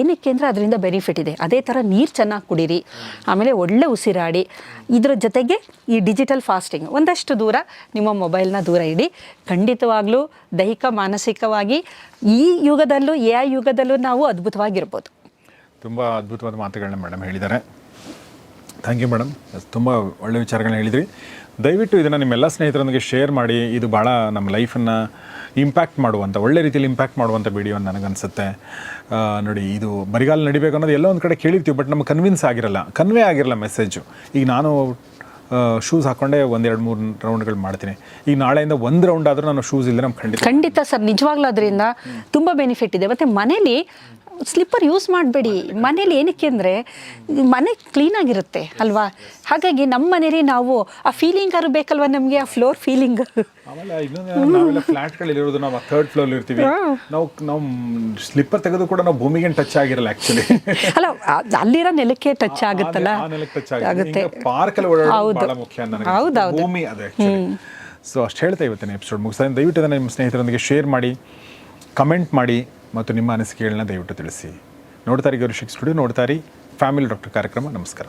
Speaker 2: ಏನಕ್ಕೆ ಅಂದರೆ ಅದರಿಂದ ಬೆನಿಫಿಟ್ ಇದೆ. ಅದೇ ಥರ ನೀರು ಚೆನ್ನಾಗಿ ಕುಡೀರಿ, ಆಮೇಲೆ ಒಳ್ಳೆ ಉಸಿರಾಡಿ. ಇದರ ಜೊತೆಗೆ ಈ ಡಿಜಿಟಲ್ ಫಾಸ್ಟಿಂಗ್ ಒಂದಷ್ಟು ದೂರ ನಿಮ್ಮ ಮೊಬೈಲ್ನ ದೂರ ಇಡಿ. ಖಂಡಿತವಾಗ್ಲೂ ದೈಹಿಕ, ಮಾನಸಿಕವಾಗಿ ಈ ಯುಗದಲ್ಲೂ, ಎ ಯುಗದಲ್ಲೂ ನಾವು ಅದ್ಭುತವಾಗಿರ್ಬೋದು.
Speaker 1: ತುಂಬ ಅದ್ಭುತವಾದ ಮಾತುಗಳನ್ನ ಮೇಡಮ್ ಹೇಳಿದ್ದಾರೆ. ಥ್ಯಾಂಕ್ ಯು ಮೇಡಮ್ ತುಂಬ ಒಳ್ಳೆ ವಿಚಾರಗಳನ್ನ ಹೇಳಿದ್ರಿ. ದಯವಿಟ್ಟು ಇದನ್ನು ನಿಮ್ಮೆಲ್ಲ ಸ್ನೇಹಿತರೊಂದಿಗೆ ಶೇರ್ ಮಾಡಿ ಇದು ಭಾಳ ನಮ್ಮ ಲೈಫನ್ನು ಇಂಪ್ಯಾಕ್ಟ್ ಮಾಡುವಂಥ ಒಳ್ಳೆ ರೀತಿಯಲ್ಲಿ ಇಂಪ್ಯಾಕ್ಟ್ ಮಾಡುವಂಥ ವಿಡಿಯೋ ಅಂತ ನನಗನ್ಸುತ್ತೆ. ನೋಡಿ ಇದು ಬರಿಗಾಲ ನಡಿಬೇಕು ಅನ್ನೋದು ಎಲ್ಲೋ ಒಂದು ಕಡೆ ಕೇಳಿರ್ತೀವಿ ಬಟ್ ನಮ್ಗೆ ಕನ್ವಿನ್ಸ್ ಆಗಿರಲ್ಲ ಕನ್ವೇ ಆಗಿರಲ್ಲ ಮೆಸೇಜು ಈಗ ನಾನು ಶೂಸ್ ಹಾಕೊಂಡೆ ಒಂದೆರಡು ಮೂರು ರೌಂಡ್ಗಳು ಮಾಡ್ತೀನಿ. ಈಗ ನಾಳೆಯಿಂದ ಒಂದು ರೌಂಡ್ ಆದರೂ ನಾನು ಶೂಸ್ ಇಲ್ಲದೆ ನಮ್ಮ ಖಂಡಿತ
Speaker 2: ಖಂಡಿತ ಸರ್ ನಿಜವಾಗ್ಲೂ ಅದರಿಂದ ತುಂಬ ಬೆನಿಫಿಟ್ ಇದೆ. ಮತ್ತು ಮನೇಲಿ ಸ್ಲಿಪ್ಪರ್ ಯೂಸ್ ಮಾಡಬೇಡಿ. ಮನೇಲಿ ಏನಕ್ಕೆ ಅಂದರೆ ಮನೆ ಕ್ಲೀನಾಗಿರುತ್ತೆ ಅಲ್ವಾ? ಹಾಗಾಗಿ ನಮ್ಮ ಮನೇಲಿ ನಾವು ಆ ಫೀಲಿಂಗ್ ಆರು ಬೇಕಲ್ವಾ ನಮಗೆ? ಆ ಫ್ಲೋರ್ ಫೀಲಿಂಗ್
Speaker 1: ಆಮೇಲೆ ಇನ್ನೊಂದು ನಾವೆಲ್ಲ ಫ್ಲಾಟ್ಗಳಿರೋದು ನಾವು ಥರ್ಡ್ ಫ್ಲೋರ್ ಇರ್ತೀವಿ. ನಾವು ನಾವು ಸ್ಲಿಪ್ಪರ್ ತೆಗೆದು ಕೂಡ ನಾವು ಭೂಮಿಗೆ ಟಚ್ ಆಗಿರಲ್ಲ ಆಕ್ಚುಲಿ
Speaker 2: ಅಲ್ಲ ಅಲ್ಲಿರೋ ನೆಲಕ್ಕೆ ಟಚ್ ಆಗುತ್ತಲ್ಲ?
Speaker 1: ಟಚ್
Speaker 2: ಆಗುತ್ತೆ.
Speaker 1: ಪಾರ್ಕ್ ಅಲ್ಲಿ ಓಡಾಡೋದು. ಬಹಳ ಮುಖ್ಯ ನನಗೆ. ಭೂಮಿ ಅದು ಸೊ ಅಷ್ಟು ಹೇಳ್ತಾ ಇವತ್ತಿನ ಎಪಿಸೋಡ್ ಮುಗಿಸ್ತಾ ದಯವಿಟ್ಟು ನಿಮ್ಮ ಸ್ನೇಹಿತರೊಂದಿಗೆ ಶೇರ್ ಮಾಡಿ ಕಮೆಂಟ್ ಮಾಡಿ. ಮತ್ತು ನಿಮ್ಮ ಅನಿಸಿಕೆಗಳನ್ನ ದಯವಿಟ್ಟು ತಿಳಿಸಿ. ನೋಡ್ತಾರೆ ಗೌರಿ ಸ್ಟುಡಿಯೋ ನೋಡ್ತಾರೆ ಫ್ಯಾಮಿಲಿ ಡಾಕ್ಟರ್ ಕಾರ್ಯಕ್ರಮ. ನಮಸ್ಕಾರ.